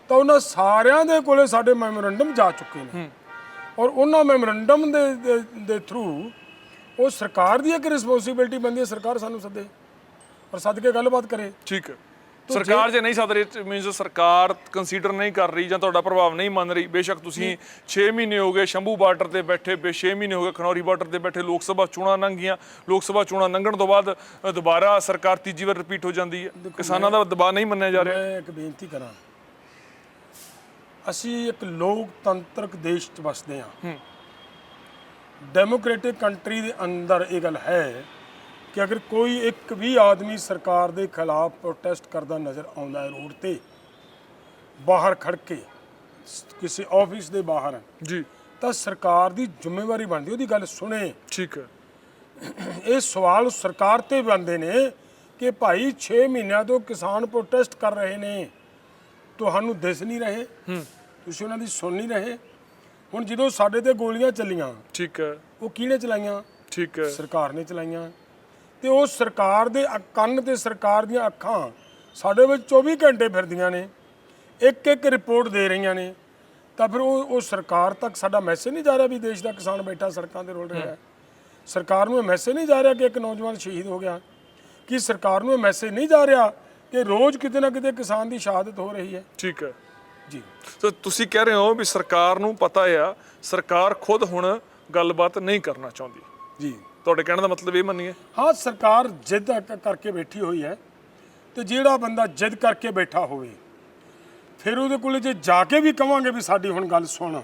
ਤਾਂ ਉਹਨਾਂ ਸਾਰਿਆਂ ਦੇ ਕੋਲੇ ਸਾਡੇ ਮੈਮੋਰੰਡਮ ਜਾ ਚੁੱਕੇ ਨੇ। ਔਰ ਉਹਨਾਂ ਮੈਮੋਰੰਡਮ ਦੇ ਦੇ- ਥਰੂ ਉਹ ਸਰਕਾਰ ਦੀ ਇੱਕ ਰਿਸਪੌਂਸਿਬਿਲਟੀ ਬਣਦੀ ਹੈ ਸਰਕਾਰ ਸਾਨੂੰ ਸੱਦੇ ਔਰ ਸੱਦ ਕੇ ਗੱਲਬਾਤ ਕਰੇ। ਠੀਕ ਹੈ। ਸਰਕਾਰ ਜੇ ਨਹੀਂ ਸੱਦ ਰਹੀ ਮੀਨਸ ਸਰਕਾਰ ਕੰਸੀਡਰ ਨਹੀਂ ਕਰ ਰਹੀ ਜਾਂ ਤੁਹਾਡਾ ਪ੍ਰਭਾਵ ਨਹੀਂ ਮੰਨ ਰਹੀ। ਬੇਸ਼ੱਕ ਤੁਸੀਂ 6 ਮਹੀਨੇ ਹੋ ਗਏ ਸ਼ੰਭੂ ਬਾਰਡਰ ਤੇ ਬੈਠੇ ਬੇ 6 ਮਹੀਨੇ ਹੋ ਗਏ ਖਨੌਰੀ ਬਾਰਡਰ ਤੇ ਬੈਠੇ ਲੋਕ ਸਭਾ ਚੋਣਾਂ ਲੰਘੀਆਂ। ਲੋਕ ਸਭਾ ਚੋਣਾਂ ਲੰਘਣ ਤੋਂ ਬਾਅਦ ਦੁਬਾਰਾ ਸਰਕਾਰ ਤੀਜੀ ਵਾਰ ਰਿਪੀਟ ਹੋ ਜਾਂਦੀ ਹੈ। ਕਿਸਾਨਾਂ ਦਾ ਦਬਾਅ ਨਹੀਂ ਮੰਨਿਆ ਜਾ ਰਿਹਾ। ਮੈਂ ਇੱਕ ਬੇਨਤੀ ਕਰਾਂ। ਅਸੀਂ ਇੱਕ ਲੋਕਤੰਤਰਕ ਦੇਸ਼ 'ਚ ਵਸਦੇ ਹਾਂ। ਡੈਮੋਕ੍ਰੈਟਿਕ ਕੰਟਰੀ ਦੇ ਅੰਦਰ ਇਹ ਗੱਲ ਹੈ ਕਿ ਅਗਰ ਕੋਈ ਇੱਕ ਵੀ ਆਦਮੀ ਸਰਕਾਰ ਦੇ ਖਿਲਾਫ ਪ੍ਰੋਟੈਸਟ ਕਰਦਾ ਨਜ਼ਰ ਆਉਂਦਾ ਹੈ ਰੋਡ ਤੇ ਬਾਹਰ ਖੜ ਕੇ ਕਿਸੇ ਆਫਿਸ ਦੇ ਬਾਹਰ ਜੀ। ਤਾਂ ਸਰਕਾਰ ਦੀ ਜ਼ਿੰਮੇਵਾਰੀ ਬਣਦੀ ਉਹਦੀ ਗੱਲ ਸੁਣੇ। ਠੀਕ ਹੈ। ਇਹ ਸਵਾਲ ਸਰਕਾਰ ਤੇ ਬਣਦੇ ਨੇ ਕਿ ਭਾਈ 6 ਮਹੀਨਿਆਂ ਤੋਂ ਕਿਸਾਨ ਪ੍ਰੋਟੈਸਟ ਕਰ ਰਹੇ ਨੇ। ਤੁਹਾਨੂੰ ਦਿਸ ਨਹੀਂ ਰਹੇ ਤੁਸੀਂ ਉਹਨਾਂ ਦੀ ਸੁਣ ਨਹੀਂ ਰਹੇ। ਹੁਣ ਜਦੋਂ ਸਾਡੇ ਤੇ ਗੋਲੀਆਂ ਚੱਲੀਆਂ ਠੀਕ ਹੈ। ਉਹ ਕਿਹਨੇ ਚਲਾਈਆਂ? ਠੀਕ ਹੈ। ਸਰਕਾਰ ਨੇ ਚਲਾਈਆਂ। ਤੇ ਉਹ ਸਰਕਾਰ ਦੇ ਕੰਨ ਤੇ ਸਰਕਾਰ ਦੀਆਂ ਅੱਖਾਂ ਸਾਡੇ ਵਿੱਚ 24 ਘੰਟੇ ਫਿਰਦੀਆਂ ਨੇ ਇੱਕ ਇੱਕ ਰਿਪੋਰਟ ਦੇ ਰਹੀਆਂ ਨੇ। ਤਾਂ ਫਿਰ ਉਹ ਉਹ ਸਰਕਾਰ ਤੱਕ ਸਾਡਾ ਮੈਸੇਜ ਨਹੀਂ ਜਾ ਰਿਹਾ ਵੀ ਦੇਸ਼ ਦਾ ਕਿਸਾਨ ਬੈਠਾ ਸੜਕਾਂ ਤੇ ਰੋਲ ਰਿਹਾ ਹੈ। ਸਰਕਾਰ ਨੂੰ ਇਹ ਮੈਸੇਜ ਨਹੀਂ ਜਾ ਰਿਹਾ ਕਿ ਇੱਕ ਨੌਜਵਾਨ ਸ਼ਹੀਦ ਹੋ ਗਿਆ। ਕਿ ਸਰਕਾਰ ਨੂੰ ਇਹ ਮੈਸੇਜ ਨਹੀਂ ਜਾ ਰਿਹਾ ਕਿ ਰੋਜ਼ ਕਿਤੇ ਨਾ ਕਿਤੇ ਕਿਸਾਨ ਦੀ ਸ਼ਹਾਦਤ ਹੋ ਰਹੀ ਹੈ। ਠੀਕ ਹੈ। ਜੀ। ਤਾਂ ਤੁਸੀਂ ਕਹਿ ਰਹੇ ਹੋ ਵੀ ਸਰਕਾਰ ਨੂੰ ਪਤਾ ਆ ਸਰਕਾਰ ਖੁਦ ਹੁਣ ਗੱਲਬਾਤ ਨਹੀਂ ਕਰਨਾ ਚਾਹੁੰਦੀ। ਜੀ। ਤੁਹਾਡੇ ਕਹਿਣ ਦਾ ਮਤਲਬ ਇਹ ਮੰਨੀਏ? ਹਾਂ ਸਰਕਾਰ ਜਿੱਦ ਕਰਕੇ ਬੈਠੀ ਹੋਈ ਹੈ ਤੇ ਜਿਹੜਾ ਬੰਦਾ ਜਿੱਦ ਕਰਕੇ ਬੈਠਾ ਹੋਵੇ ਫਿਰ ਉਹਦੇ ਕੋਲੇ ਜੇ ਜਾ ਕੇ ਵੀ ਕਵਾਂਗੇ ਵੀ ਸਾਡੀ ਹੁਣ ਗੱਲ ਸੁਣ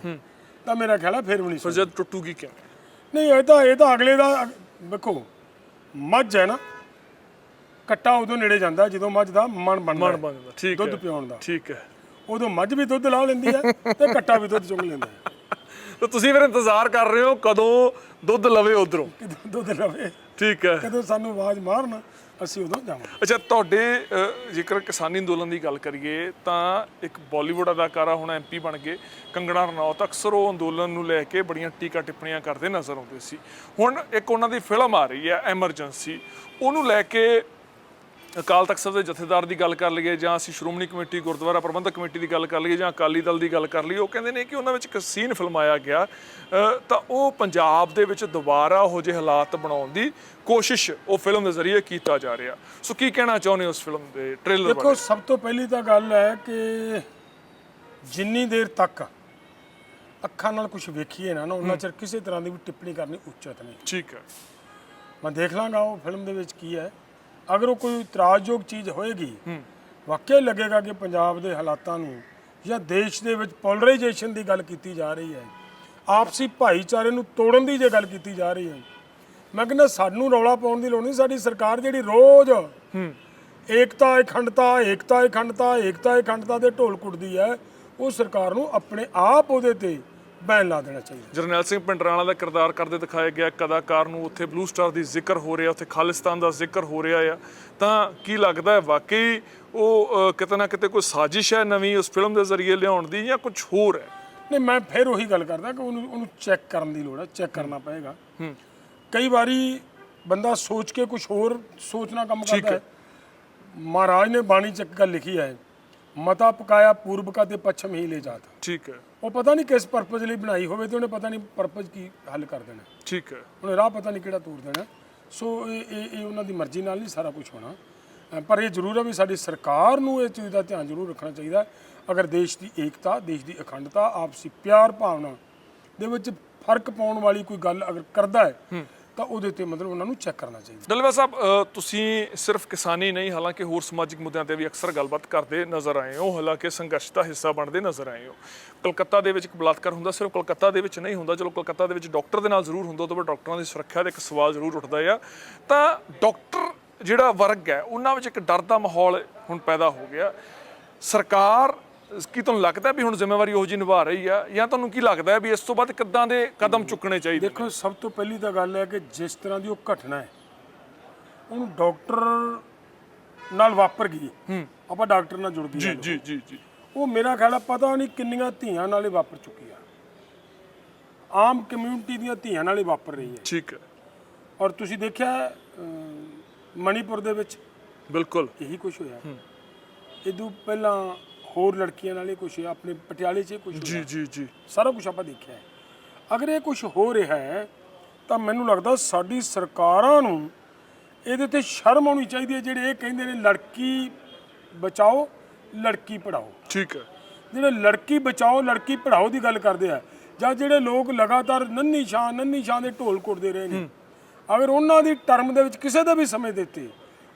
ਤਾਂ ਮੇਰਾ ਖਿਆਲ ਹੈ ਫਿਰ ਵੀ ਨਹੀਂ ਸੁਣ ਜਦ ਟੁੱਟੂਗੀ ਕਿਵੇਂ ਨਹੀਂ ਇਹ ਤਾਂ ਇਹ ਤਾਂ ਅਗਲੇ ਦਾ ਵੇਖੋ ਮੱਝ ਹੈ ਨਾ ਕੱਟਾ ਉਦੋਂ ਨੇੜੇ ਜਾਂਦਾ ਜਦੋਂ ਮੱਝ ਦਾ ਮਨ ਬਣਦਾ ਠੀਕ ਹੈ ਦੁੱਧ ਪਿਆਉਣ ਦਾ। ਠੀਕ ਹੈ। ਉਦੋਂ ਮੱਝ ਵੀ ਦੁੱਧ ਲਾ ਲੈਂਦੀ ਹੈ ਤੇ ਕੱਟਾ ਵੀ ਦੁੱਧ ਚੁੰਗ ਲੈਂਦਾ ਹੈ। ਤਾਂ ਤੁਸੀਂ ਫਿਰ ਇੰਤਜ਼ਾਰ ਕਰ ਰਹੇ ਹੋ ਕਦੋਂ ਦੁੱਧ ਲਵੇ ਉਧਰੋਂ? ਕਿਦੋਂ ਦੁੱਧ ਲਵੇ। ਠੀਕ ਹੈ। ਕਦੋਂ ਸਾਨੂੰ ਆਵਾਜ਼ ਮਾਰਨ ਅਸੀਂ ਉਦੋਂ ਜਾਵਾਂਗੇ। ਅੱਛਾ ਤੁਹਾਡੇ ਜੇਕਰ ਕਿਸਾਨੀ ਅੰਦੋਲਨ ਦੀ ਗੱਲ ਕਰੀਏ ਤਾਂ ਇੱਕ ਬਾਲੀਵੁੱਡ ਅਦਾਕਾਰਾ ਹੁਣ ਐਮਪੀ ਬਣ ਗਏ ਕੰਗਣਾ ਰਣੌਤ ਅਕਸਰ ਉਹ ਅੰਦੋਲਨ ਨੂੰ ਲੈ ਕੇ ਬੜੀਆਂ ਟੀਕਾ ਟਿੱਪਣੀਆਂ ਕਰਦੇ ਨਜ਼ਰ ਆਉਂਦੇ ਸੀ। ਹੁਣ ਇੱਕ ਉਹਨਾਂ ਦੀ ਫਿਲਮ ਆ ਰਹੀ ਹੈ ਐਮਰਜੈਂਸੀ। ਉਹਨੂੰ ਲੈ ਕੇ ਅਕਾਲ ਤਖਤ ਸਾਹਿਬ ਦੇ ਜਥੇਦਾਰ ਦੀ ਗੱਲ ਕਰ ਲਈਏ ਜਾਂ ਅਸੀਂ ਸ਼੍ਰੋਮਣੀ ਕਮੇਟੀ ਗੁਰਦੁਆਰਾ ਪ੍ਰਬੰਧਕ ਕਮੇਟੀ ਦੀ ਗੱਲ ਕਰ ਲਈਏ ਜਾਂ ਅਕਾਲੀ ਦਲ ਦੀ ਗੱਲ ਕਰ ਲਈਏ ਉਹ ਕਹਿੰਦੇ ਨੇ ਕਿ ਉਹਨਾਂ ਵਿੱਚ ਇੱਕ ਸੀਨ ਫਿਲਮਾਇਆ ਗਿਆ। ਤਾਂ ਉਹ ਪੰਜਾਬ ਦੇ ਵਿੱਚ ਦੁਬਾਰਾ ਉਹ ਜਿਹੇ ਹਾਲਾਤ ਬਣਾਉਣ ਦੀ ਕੋਸ਼ਿਸ਼ ਉਹ ਫਿਲਮ ਦੇ ਜ਼ਰੀਏ ਕੀਤਾ ਜਾ ਰਿਹਾ। ਸੋ ਕੀ ਕਹਿਣਾ ਚਾਹੁੰਦੇ ਉਸ ਫਿਲਮ ਦੇ ਟ੍ਰੇਲਰ ਦੇਖੋ ਬਾਰੇ? ਸਭ ਤੋਂ ਪਹਿਲੀ ਤਾਂ ਗੱਲ ਹੈ ਕਿ ਜਿੰਨੀ ਦੇਰ ਤੱਕ ਅੱਖਾਂ ਨਾਲ ਕੁਝ ਵੇਖੀਏ ਨਾ ਨਾ ਉਹਨਾਂ ਚਿਰ ਕਿਸੇ ਤਰ੍ਹਾਂ ਦੀ ਵੀ ਟਿੱਪਣੀ ਕਰਨੀ ਉਚਿਤ ਨਹੀਂ। ਠੀਕ ਹੈ। ਮੈਂ ਦੇਖ ਲਾਂਗਾ ਉਹ ਫਿਲਮ ਦੇ ਵਿੱਚ ਕੀ ਹੈ। ਅਗਰ ਉਹ ਕੋਈ ਇਤਰਾਜ਼ਯੋਗ ਚੀਜ਼ ਹੋਏਗੀ ਵਾਕਿਆ ਲੱਗੇਗਾ ਕਿ ਪੰਜਾਬ ਦੇ ਹਾਲਾਤਾਂ ਨੂੰ ਜਾਂ ਦੇਸ਼ ਦੇ ਵਿੱਚ ਪੋਲਰਾਈਜੇਸ਼ਨ ਦੀ ਗੱਲ ਕੀਤੀ ਜਾ ਰਹੀ ਹੈ ਆਪਸੀ ਭਾਈਚਾਰੇ ਨੂੰ ਤੋੜਨ ਦੀ ਜੇ ਗੱਲ ਕੀਤੀ ਜਾ ਰਹੀ ਹੈ ਮੈਂ ਕਹਿੰਦਾ ਸਾਨੂੰ ਰੌਲਾ ਪਾਉਣ ਦੀ ਲੋੜ ਨਹੀਂ ਸਾਡੀ ਸਰਕਾਰ ਜਿਹੜੀ ਰੋਜ਼ ਏਕਤਾ ਅਖੰਡਤਾ ਏਕਤਾ ਅਖੰਡਤਾ ਏਕਤਾ ਅਖੰਡਤਾ ਦੇ ਢੋਲ ਕੁੱਟਦੀ ਹੈ ਉਹ ਸਰਕਾਰ ਨੂੰ ਆਪਣੇ ਆਪ ਉਹਦੇ ਤੇ ਬੈਨ ਲਾ ਦੇਣਾ ਚਾਹੀਦਾ। ਜਰਨੈਲ ਸਿੰਘ ਪਿੰਡਰਾਣਾ ਦਾ ਕਿਰਦਾਰ ਕਰਦੇ ਦਿਖਾਇਆ ਗਿਆ। ਇੱਕ ਅਦਾਕਾਰ ਨੂੰ ਉੱਥੇ ਬਲੂ ਸਟਾਰ ਦੀ ਜ਼ਿਕਰ ਹੋ ਰਿਹਾ ਉੱਥੇ ਖਾਲਿਸਤਾਨ ਦਾ ਜ਼ਿਕਰ ਹੋ ਰਿਹਾ ਆ। ਤਾਂ ਕੀ ਲੱਗਦਾ ਹੈ ਵਾਕਈ ਉਹ ਕਿਤੇ ਨਾ ਕਿਤੇ ਕੋਈ ਸਾਜ਼ਿਸ਼ ਹੈ ਨਵੀਂ ਉਸ ਫਿਲਮ ਦੇ ਜ਼ਰੀਏ ਲਿਆਉਣ ਦੀ ਜਾਂ ਕੁਝ ਹੋਰ ਹੈ? ਨਹੀਂ ਮੈਂ ਫਿਰ ਉਹੀ ਗੱਲ ਕਰਦਾ ਕਿ ਉਹਨੂੰ ਉਹਨੂੰ ਚੈੱਕ ਕਰਨ ਦੀ ਲੋੜ ਹੈ ਚੈੱਕ ਕਰਨਾ ਪਏਗਾ। ਕਈ ਵਾਰੀ ਬੰਦਾ ਸੋਚ ਕੇ ਕੁਝ ਹੋਰ ਸੋਚਣਾ ਕੰਮ ਕਰਦਾ ਹੈ। ਮਹਾਰਾਜ ਨੇ ਬਾਣੀ ਚ ਇੱਕ ਗੱਲ ਲਿਖੀ ਹੈ ਮਤਾ ਪਕਾਇਆ ਪੂਰਬ ਕਾ ਤੇ ਪੱਛਮ ਹੀ ਲੈ ਜਾਤ। ਠੀਕ ਹੈ। ਉਹ ਪਤਾ ਨਹੀਂ ਕਿਸ ਪਰਪਸ ਲਈ ਬਣਾਈ ਹੋਵੇ ਤੇ ਉਹਨੇ ਪਤਾ ਨਹੀਂ ਪਰਪਸ ਕੀ ਹੱਲ ਕਰ ਦੇਣਾ। ਠੀਕ ਹੈ। ਉਹਨੇ ਰਾਹ ਪਤਾ ਨਹੀਂ ਕਿਹੜਾ ਤੋੜ ਦੇਣਾ। ਸੋ ਇਹ ਇਹ ਇਹ ਉਹਨਾਂ ਦੀ ਮਰਜ਼ੀ ਨਾਲ ਨਹੀਂ ਸਾਰਾ ਕੁਝ ਹੋਣਾ। ਪਰ ਇਹ ਜ਼ਰੂਰ ਹੈ ਵੀ ਸਾਡੀ ਸਰਕਾਰ ਨੂੰ ਇਹ ਚੀਜ਼ ਦਾ ਧਿਆਨ ਜ਼ਰੂਰ ਰੱਖਣਾ ਚਾਹੀਦਾ। ਅਗਰ ਦੇਸ਼ ਦੀ ਏਕਤਾ ਦੇਸ਼ ਦੀ ਅਖੰਡਤਾ ਆਪਸੀ ਪਿਆਰ ਭਾਵਨਾ ਦੇ ਵਿੱਚ ਫ਼ਰਕ ਪਾਉਣ ਵਾਲੀ ਕੋਈ ਗੱਲ ਅਗਰ ਕਰਦਾ ਹੈ। ਤਾਂ ਉਹਦੇ ਤੇ ਮਤਲਬ ਉਹਨਾਂ ਨੂੰ ਚੈੱਕ ਕਰਨਾ ਚਾਹੀਦਾ। ਦਲਵਾ ਸਾਹਿਬ ਅ, ਤੁਸੀਂ ਸਿਰਫ ਕਿਸਾਨੀ ਨਹੀਂ ਹਾਲਾਂਕਿ ਹੋਰ ਸਮਾਜਿਕ ਮੁੱਦਿਆਂ ਤੇ ਵੀ ਅਕਸਰ ਗੱਲਬਾਤ ਕਰਦੇ ਨਜ਼ਰ ਆਏ ਹੋ ਹਾਲਾਂਕਿ ਸੰਘਰਸ਼ ਦਾ ਹਿੱਸਾ ਬਣਦੇ ਨਜ਼ਰ ਆਏ ਹੋ। ਕਲਕੱਤਾ ਦੇ ਵਿੱਚ ਇੱਕ ਬਲਾਤਕਾਰ ਹੁੰਦਾ ਸਿਰਫ ਕਲਕੱਤਾ ਦੇ ਵਿੱਚ ਨਹੀਂ ਹੁੰਦਾ ਚਲੋ ਕਲਕੱਤਾ ਦੇ ਵਿੱਚ ਡਾਕਟਰ ਦੇ ਨਾਲ ਜ਼ਰੂਰ ਹੁੰਦਾ ਉਹ ਤੋਂ ਬਾਅਦ ਡਾਕਟਰਾਂ ਦੀ ਸੁਰੱਖਿਆ ਦਾ ਇੱਕ ਸਵਾਲ ਜ਼ਰੂਰ ਉੱਠਦਾ ਆ। ਤਾਂ ਡਾਕਟਰ ਜਿਹੜਾ ਵਰਗ ਹੈ ਉਹਨਾਂ ਵਿੱਚ ਇੱਕ ਡਰ ਦਾ ਮਾਹੌਲ ਹੁਣ ਪੈਦਾ ਹੋ ਗਿਆ। ਸਰਕਾਰ ਕੀ ਤੁਹਾਨੂੰ ਲੱਗਦਾ ਵੀ ਹੁਣ ਜ਼ਿੰਮੇਵਾਰੀ ਉਹ ਜੀ ਨਿਭਾ ਰਹੀ ਆ? ਜਾਂ ਤੁਹਾਨੂੰ ਕੀ ਲੱਗਦਾ ਹੈ ਵੀ ਇਸ ਤੋਂ ਬਾਅਦ ਕਿੱਦਾਂ ਦੇ ਕਦਮ ਚੁੱਕਣੇ ਚਾਹੀਦੇ ਦੇਖੋ ਸਭ ਤੋਂ ਪਹਿਲੀ ਤਾਂ ਗੱਲ ਹੈ ਕਿ ਜਿਸ ਤਰ੍ਹਾਂ ਦੀ ਉਹ ਘਟਨਾ ਹੈ ਉਹਨੂੰ ਡਾਕਟਰ ਨਾਲ ਵਾਪਰ ਗਈ ਹੂੰ। ਆਪਾਂ ਡਾਕਟਰ ਨਾਲ ਜੁੜ ਗਏ ਜੀ ਜੀ ਜੀ ਜੀ। ਉਹ ਮੇਰਾ ਖਿਆਲ ਹੈ ਪਤਾ ਨਹੀਂ ਕਿੰਨੀਆਂ ਧੀਆਂ ਨਾਲੇ ਵਾਪਰ ਚੁੱਕੀ ਆ। ਆਮ ਕਮਿਊਨਿਟੀ ਦੀਆਂ ਧੀਆਂ ਨਾਲੇ ਵਾਪਰ ਰਹੀ ਹੈ। ਠੀਕ ਹੈ। ਔਰ ਤੁਸੀਂ ਦੇਖਿਆ ਮਣੀਪੁਰ ਦੇ ਵਿੱਚ ਬਿਲਕੁਲ। ਇਹੀ ਕੁਝ ਹੋਇਆ। ਇਦੋਂ ਪਹਿਲਾਂ ਹੋਰ ਲੜਕੀਆਂ ਨਾਲੇ ਕੁਝ ਆਪਣੇ ਪਟਿਆਲੇ 'ਚ ਕੁਝ ਜੀ ਜੀ ਜੀ। ਸਾਰਾ ਕੁਝ ਆਪਾਂ ਦੇਖਿਆ ਹੈ। ਅਗਰ ਇਹ ਕੁਝ ਹੋ ਰਿਹਾ ਹੈ ਤਾਂ ਮੈਨੂੰ ਲੱਗਦਾ ਸਾਡੀ ਸਰਕਾਰਾਂ ਨੂੰ ਇਹਦੇ ਤੇ ਸ਼ਰਮ ਆਉਣੀ ਚਾਹੀਦੀ ਹੈ ਜਿਹੜੇ ਇਹ ਕਹਿੰਦੇ ਨੇ ਲੜਕੀ ਬਚਾਓ ਲੜਕੀ ਪੜਾਓ ਠੀਕ ਹੈ। ਜਿਹੜੇ ਲੜਕੀ ਬਚਾਓ ਲੜਕੀ ਪੜਾਓ ਦੀ ਗੱਲ ਕਰਦੇ ਆ ਜਾਂ ਜਿਹੜੇ ਲੋਕ ਲਗਾਤਾਰ ਨੰਨੀ ਸ਼ਾਨ ਨੰਨੀ ਸ਼ਾਨ ਦੇ ਢੋਲ ਕੁੱਟਦੇ ਰਹੇ ਨੇ ਅਗਰ ਉਹਨਾਂ ਦੀ ਟਰਮ ਦੇ ਵਿੱਚ ਕਿਸੇ ਦੇ ਵੀ ਸਮੇਂ ਦਿੱਤੇ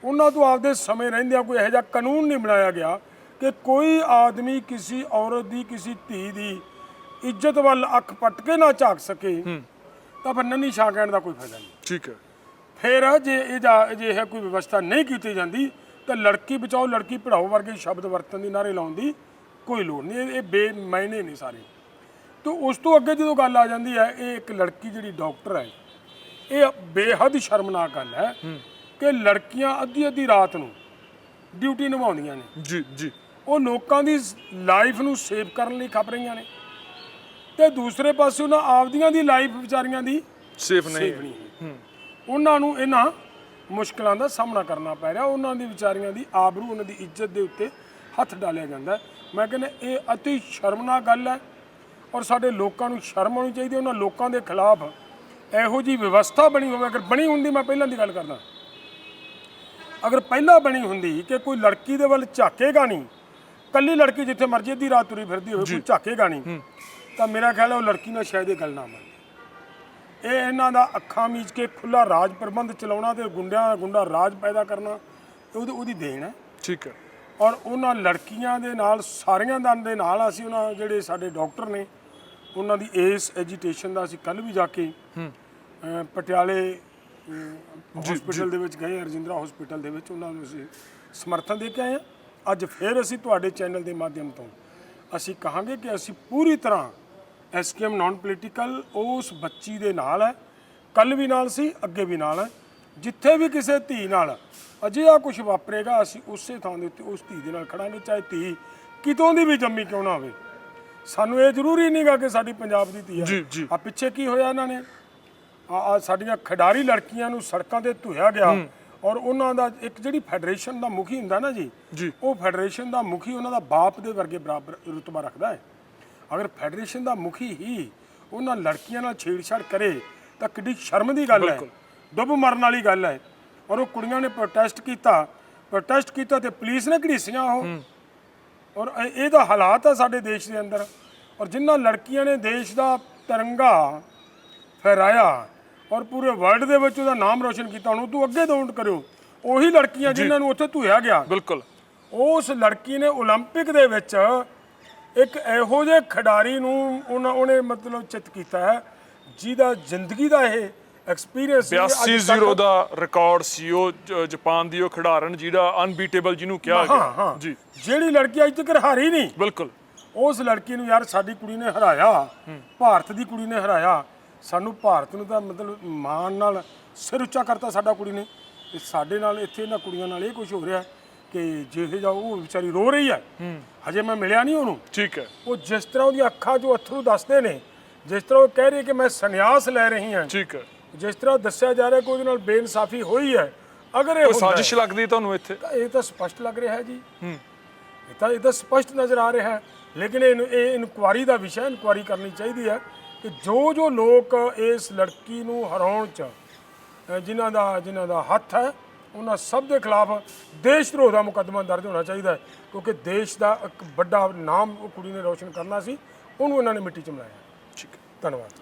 ਉਹਨਾਂ ਤੋਂ ਆਪਦੇ ਸਮੇਂ ਰਹਿੰਦਿਆਂ ਕੋਈ ਇਹੋ ਜਿਹਾ ਕਾਨੂੰਨ ਨਹੀਂ ਬਣਾਇਆ ਗਿਆ ਕਿ ਕੋਈ ਆਦਮੀ ਕਿਸੇ ਔਰਤ ਦੀ ਕਿਸੇ ਧੀ ਦੀ ਇੱਜ਼ਤ ਵੱਲ ਅੱਖ ਪੱਟ ਕੇ ਨਾ ਝਾਕ ਸਕੇ ਤਾਂ ਫਿਰ ਨੰਨੀ ਸ਼ਾਹ ਕਹਿਣ ਦਾ ਕੋਈ ਫਾਇਦਾ ਨਹੀਂ। ਠੀਕ ਹੈ। ਫਿਰ ਜੇ ਇਹ ਜਾ ਇਹ ਕੋਈ ਵਿਵਸਥਾ ਨਹੀਂ ਕੀਤੀ ਜਾਂਦੀ ਤਾਂ ਲੜਕੀ ਬਚਾਓ ਲੜਕੀ ਪੜਾਓ ਵਰਗੇ ਸ਼ਬਦ ਵਰਤਨ ਦੀ ਨਾਰੇ ਲਾਉਣ ਦੀ ਕੋਈ ਲੋੜ ਨਹੀਂ। ਇਹ- ਬੇਮਾਇਨੇ ਨੇ ਸਾਰੇ। ਤੋਂ ਉਸ ਤੋਂ ਅੱਗੇ ਜਦੋਂ ਗੱਲ ਆ ਜਾਂਦੀ ਹੈ ਇਹ ਇੱਕ ਲੜਕੀ ਜਿਹੜੀ ਡਾਕਟਰ ਹੈ ਇਹ ਬੇਹੱਦ ਸ਼ਰਮਨਾਕ ਗੱਲ ਹੈ ਕਿ ਲੜਕੀਆਂ ਅੱਧੀ ਅੱਧੀ ਰਾਤ ਨੂੰ ਡਿਊਟੀ ਨਿਭਾਉਂਦੀਆਂ ਨੇ। ਜੀ ਜੀ। ਉਹ ਲੋਕਾਂ ਦੀ ਲਾਈਫ ਨੂੰ ਸੇਵ ਕਰਨ ਲਈ ਖਪ ਰਹੀਆਂ ਨੇ। ਤੇ ਦੂਸਰੇ ਪਾਸੇ ਉਹਨਾਂ ਆਪਦੀਆਂ ਦੀ ਲਾਈਫ ਵਿਚਾਰੀਆਂ ਦੀ ਸੇਫ ਨਹੀਂ ਨਹੀਂ ਹੈ। ਉਹਨਾਂ ਨੂੰ ਇਹਨਾਂ ਮੁਸ਼ਕਲਾਂ ਦਾ ਸਾਹਮਣਾ ਕਰਨਾ ਪੈ ਰਿਹਾ। ਉਹਨਾਂ ਦੀ ਵਿਚਾਰੀਆਂ ਦੀ ਆਬਰੂ ਉਹਨਾਂ ਦੀ ਇੱਜ਼ਤ ਦੇ ਉੱਤੇ ਹੱਥ ਡਾਲਿਆ ਜਾਂਦਾ ਹੈ। ਮੈਂ ਕਹਿੰਦਾ ਇਹ ਅਤੀ ਸ਼ਰਮਨਾਕ ਗੱਲ ਹੈ ਔਰ ਸਾਡੇ ਲੋਕਾਂ ਨੂੰ ਸ਼ਰਮ ਆਉਣੀ ਚਾਹੀਦੀ ਹੈ। ਉਹਨਾਂ ਲੋਕਾਂ ਦੇ ਖਿਲਾਫ ਇਹੋ ਜੀ ਵਿਵਸਥਾ ਬਣੀ ਹੋਵੇ। ਅਗਰ ਬਣੀ ਹੁੰਦੀ ਮੈਂ ਪਹਿਲਾਂ ਦੀ ਗੱਲ ਕਰਦਾ। ਅਗਰ ਪਹਿਲਾਂ ਬਣੀ ਹੁੰਦੀ ਕਿ ਕੋਈ ਲੜਕੀ ਦੇ ਵੱਲ ਝਾਕੇਗਾ ਨਹੀਂ ਕੱਲੀ ਲੜਕੀ ਜਿੱਥੇ ਮਰਜ਼ੀ ਦੀ ਰਾਤ ਤੁਰੀ ਫਿਰਦੀ ਹੋਵੇ ਕੋਈ ਝਾਕੇਗਾ ਨਹੀਂ ਤਾਂ ਮੇਰਾ ਖਿਆਲ ਹੈ ਉਹ ਲੜਕੀ ਨਾਲ ਸ਼ਾਇਦ ਇਹ ਗੱਲ ਨਾ ਮੰਨੇ। ਇਹ ਇਹਨਾਂ ਦਾ ਅੱਖਾਂ ਮੀਚ ਕੇ ਖੁੱਲਾ ਰਾਜ ਪ੍ਰਬੰਧ ਚਲਾਉਣਾ ਤੇ ਗੁੰਡਿਆਂ ਦਾ ਗੁੰਡਾ ਰਾਜ ਪੈਦਾ ਕਰਨਾ ਉਹਦੀ ਉਹਦੀ ਦੇਣ ਹੈ। ਠੀਕ ਹੈ। ਔਰ ਉਹਨਾਂ ਲੜਕੀਆਂ ਦੇ ਨਾਲ ਸਾਰੀਆਂ ਦਾ ਦੇ ਨਾਲ ਅਸੀਂ ਉਹਨਾਂ ਜਿਹੜੇ ਸਾਡੇ ਡਾਕਟਰ ਨੇ ਉਹਨਾਂ ਦੀ ਇਸ ਐਜੀਟੇਸ਼ਨ ਦਾ ਅਸੀਂ ਕੱਲ ਵੀ ਜਾ ਕੇ ਪਟਿਆਲੇ ਹਸਪੀਟਲ ਦੇ ਵਿੱਚ ਗਏ ਰਜਿੰਦਰਾ ਹਸਪੀਟਲ ਦੇ ਵਿੱਚ ਉਹਨਾਂ ਨੂੰ ਅਸੀਂ ਸਮਰਥਨ ਦੇ ਕੇ ਆਏ ਹਾਂ। ਅੱਜ ਫਿਰ ਅਸੀਂ ਤੁਹਾਡੇ ਚੈਨਲ ਦੇ ਮਾਧਿਅਮ ਤੋਂ ਅਸੀਂ ਕਹਾਂਗੇ ਕਿ ਅਸੀਂ ਪੂਰੀ ਤਰ੍ਹਾਂ ਐਸਕੇਐਮ ਨਾਨ ਪੋਲੀਟੀਕਲ ਉਸ ਬੱਚੀ ਦੇ ਨਾਲ ਹੈ ਕੱਲ ਵੀ ਨਾਲ ਸੀ ਅੱਗੇ ਵੀ ਨਾਲ ਹੈ। ਜਿੱਥੇ ਵੀ ਕਿਸੇ ਧੀ ਨਾਲ ਅਜਿਹਾ ਕੁਝ ਵਾਪਰੇਗਾ ਅਸੀਂ ਉਸੇ ਥਾਂ ਦੇ ਉੱਤੇ ਉਸ ਧੀ ਦੇ ਨਾਲ ਖੜਾਂਗੇ ਚਾਹੇ ਧੀ ਕਿਤੋਂ ਦੀ ਵੀ ਜੰਮੀ ਕਿਉਂ ਨਾ ਹੋਵੇ। ਸਾਨੂੰ ਇਹ ਜ਼ਰੂਰੀ ਨਹੀਂਗਾ ਕਿ ਸਾਡੀ ਪੰਜਾਬ ਦੀ ਧੀ ਹੈ। ਆ ਪਿੱਛੇ ਕੀ ਹੋਇਆ ਇਹਨਾਂ ਨੇ? ਆ ਸਾਡੀਆਂ ਖਿਡਾਰੀ ਲੜਕੀਆਂ ਨੂੰ ਸੜਕਾਂ ਤੇ ਧੋਇਆ ਗਿਆ। ਔਰ ਉਹਨਾਂ ਦਾ ਇੱਕ ਜਿਹੜੀ ਫੈਡਰੇਸ਼ਨ ਦਾ ਮੁਖੀ ਹੁੰਦਾ ਨਾ ਜੀ ਜੀ। ਉਹ ਫੈਡਰੇਸ਼ਨ ਦਾ ਮੁਖੀ ਉਹਨਾਂ ਦਾ ਬਾਪ ਦੇ ਵਰਗੇ ਬਰਾਬਰ ਰੁਤਬਾ ਰੱਖਦਾ ਹੈ। ਅਗਰ ਫੈਡਰੇਸ਼ਨ ਦਾ ਮੁਖੀ ਹੀ ਉਹਨਾਂ ਲੜਕੀਆਂ ਨਾਲ ਛੇੜਛਾੜ ਕਰੇ ਤਾਂ ਕਿੱਡੀ ਸ਼ਰਮ ਦੀ ਗੱਲ ਹੈ। ਡੁੱਬ ਮਰਨ ਵਾਲੀ ਗੱਲ ਹੈ। ਔਰ ਉਹ ਕੁੜੀਆਂ ਨੇ ਪ੍ਰੋਟੈਸਟ ਕੀਤਾ। ਪ੍ਰੋਟੈਸਟ ਕੀਤਾ ਤੇ ਪੁਲਿਸ ਨੇ ਘੜੀਸੀਆਂ ਉਹ। ਔਰ ਇਹ- ਇਹਦਾ ਹਾਲਾਤ ਹੈ ਸਾਡੇ ਦੇਸ਼ ਦੇ ਅੰਦਰ। ਔਰ ਜਿਨ੍ਹਾਂ ਲੜਕੀਆਂ ਨੇ ਦੇਸ਼ ਦਾ ਤਿਰੰਗਾ ਫਹਿਰਾਇਆ ਔਰ ਪੂਰੇ ਵਰਲਡ ਦੇ ਵਿੱਚ ਉਹਦਾ ਨਾਮ ਰੋਸ਼ਨ ਕੀਤਾ ਹੁਣ ਉਹ ਤੋਂ ਅੱਗੇ ਡੋਂਟ ਕਰਿਓ ਉਹੀ ਲੜਕੀਆਂ ਜਿਨ੍ਹਾਂ ਨੂੰ ਉੱਥੇ ਧੋਇਆ ਗਿਆ ਬਿਲਕੁਲ ਉਸ ਲੜਕੀ ਨੇ 올림픽 ਦੇ ਵਿੱਚ ਇੱਕ ਇਹੋ ਜਿਹੇ ਖਿਡਾਰੀ ਨੂੰ ਉਹਨਾਂ ਉਹਨੇ ਮਤਲਬ ਚਿੱਤ ਕੀਤਾ ਹੈ ਜਿਹਦਾ ਜ਼ਿੰਦਗੀ ਦਾ ਇਹ ਐਕਸਪੀਰੀਅੰਸ 82-0 ਦਾ ਰਿਕਾਰਡ ਸੀ ਉਹ ਜ- ਜਾਪਾਨ ਦੀ ਉਹ ਖਿਡਾਰਨ ਜਿਹੜਾ ਅਨਬੀਟੇਬਲ ਜਿਹਨੂੰ ਕਿਹਾ ਹਾਂ ਗਿਆ ਹਾਂ ਜੀ ਜਿਹੜੀ ਲੜਕੀ ਅੱਜ ਤੱਕ ਹਾਰੀ ਨਹੀਂ ਬਿਲਕੁਲ ਉਸ ਲੜਕੀ ਨੂੰ ਯਾਰ ਸਾਡੀ ਕੁੜੀ ਨੇ ਹਰਾਇਆ ਭਾਰਤ ਦੀ ਕੁੜੀ ਨੇ ਹਰਾਇਆ ਸਾਨੂੰ ਭਾਰਤ ਨੂੰ ਤਾਂ ਮਤਲਬ ਮਾਣ ਨਾਲ ਸਿਰ ਉੱਚਾ ਕਰਤਾ ਸਾਡਾ ਕੁੜੀ ਨੇ। ਤੇ ਸਾਡੇ ਨਾਲ ਇੱਥੇ ਇਹਨਾਂ ਕੁੜੀਆਂ ਨਾਲ ਇਹ ਕੁਝ ਹੋ ਰਿਹਾ ਕਿ ਜਿਹੇ ਜਾ ਉਹ ਵਿਚਾਰੀ ਰੋ ਰਹੀ ਹੈ। ਹਜੇ ਮੈਂ ਮਿਲਿਆ ਨਹੀਂ ਉਹਨੂੰ। ਠੀਕ ਹੈ। ਉਹ ਜਿਸ ਤਰ੍ਹਾਂ ਉਹਦੀਆਂ ਅੱਖਾਂ ਜੋ ਅਥਰੂ ਦੱਸਦੇ ਨੇ ਜਿਸ ਤਰ੍ਹਾਂ ਉਹ ਕਹਿ ਰਹੀ ਹੈ ਕਿ ਮੈਂ ਸੰਨਿਆਸ ਲੈ ਰਹੀ ਹਾਂ। ਠੀਕ ਹੈ। ਜਿਸ ਤਰ੍ਹਾਂ ਦੱਸਿਆ ਜਾ ਰਿਹਾ ਕਿ ਉਹਦੇ ਨਾਲ ਬੇਇਨਸਾਫੀ ਹੋਈ ਹੈ। ਅਗਰ ਇਹ ਕੋਈ ਹੁੰਦਾ ਹੈ, ਸਾਜ਼ਿਸ਼ ਲੱਗਦੀ ਤੁਹਾਨੂੰ ਇੱਥੇ? ਤਾਂ ਇਹ ਤਾਂ ਸਪਸ਼ਟ ਲੱਗ ਰਿਹਾ ਹੈ ਜੀ। ਇਹ ਤਾਂ ਇਹ ਤਾਂ ਸਪਸ਼ਟ ਨਜ਼ਰ ਆ ਰਿਹਾ ਹੈ। ਲੇਕਿਨ ਇਹ ਇਹ ਇਨਕੁਆਰੀ ਦਾ ਵਿਸ਼ਾ ਇਨਕੁਆਰੀ ਕਰਨੀ ਚਾਹੀਦੀ ਹੈ। ਕਿ ਜੋ ਜੋ ਲੋਕ ਇਸ ਲੜਕੀ ਨੂੰ ਹਰਾਉਣ ਚ ਜਿਨ੍ਹਾਂ ਦਾ ਜਿਨ੍ਹਾਂ ਦਾ ਹੱਥ ਹੈ ਉਹਨਾਂ ਸਭ ਦੇ ਖਿਲਾਫ ਦੇਸ਼ ਧਰੋਹ ਦਾ ਮੁਕੱਦਮਾ ਦਰਜ ਹੋਣਾ ਚਾਹੀਦਾ ਹੈ ਕਿਉਂਕਿ ਦੇਸ਼ ਦਾ ਇੱਕ ਵੱਡਾ ਨਾਮ ਉਹ ਕੁੜੀ ਨੇ ਰੋਸ਼ਨ ਕਰਨਾ ਸੀ ਉਹਨੂੰ ਇਹਨਾਂ ਨੇ ਮਿੱਟੀ ਚ ਮਿਲਾਇਆ ਠੀਕ ਹੈ। ਧੰਨਵਾਦ।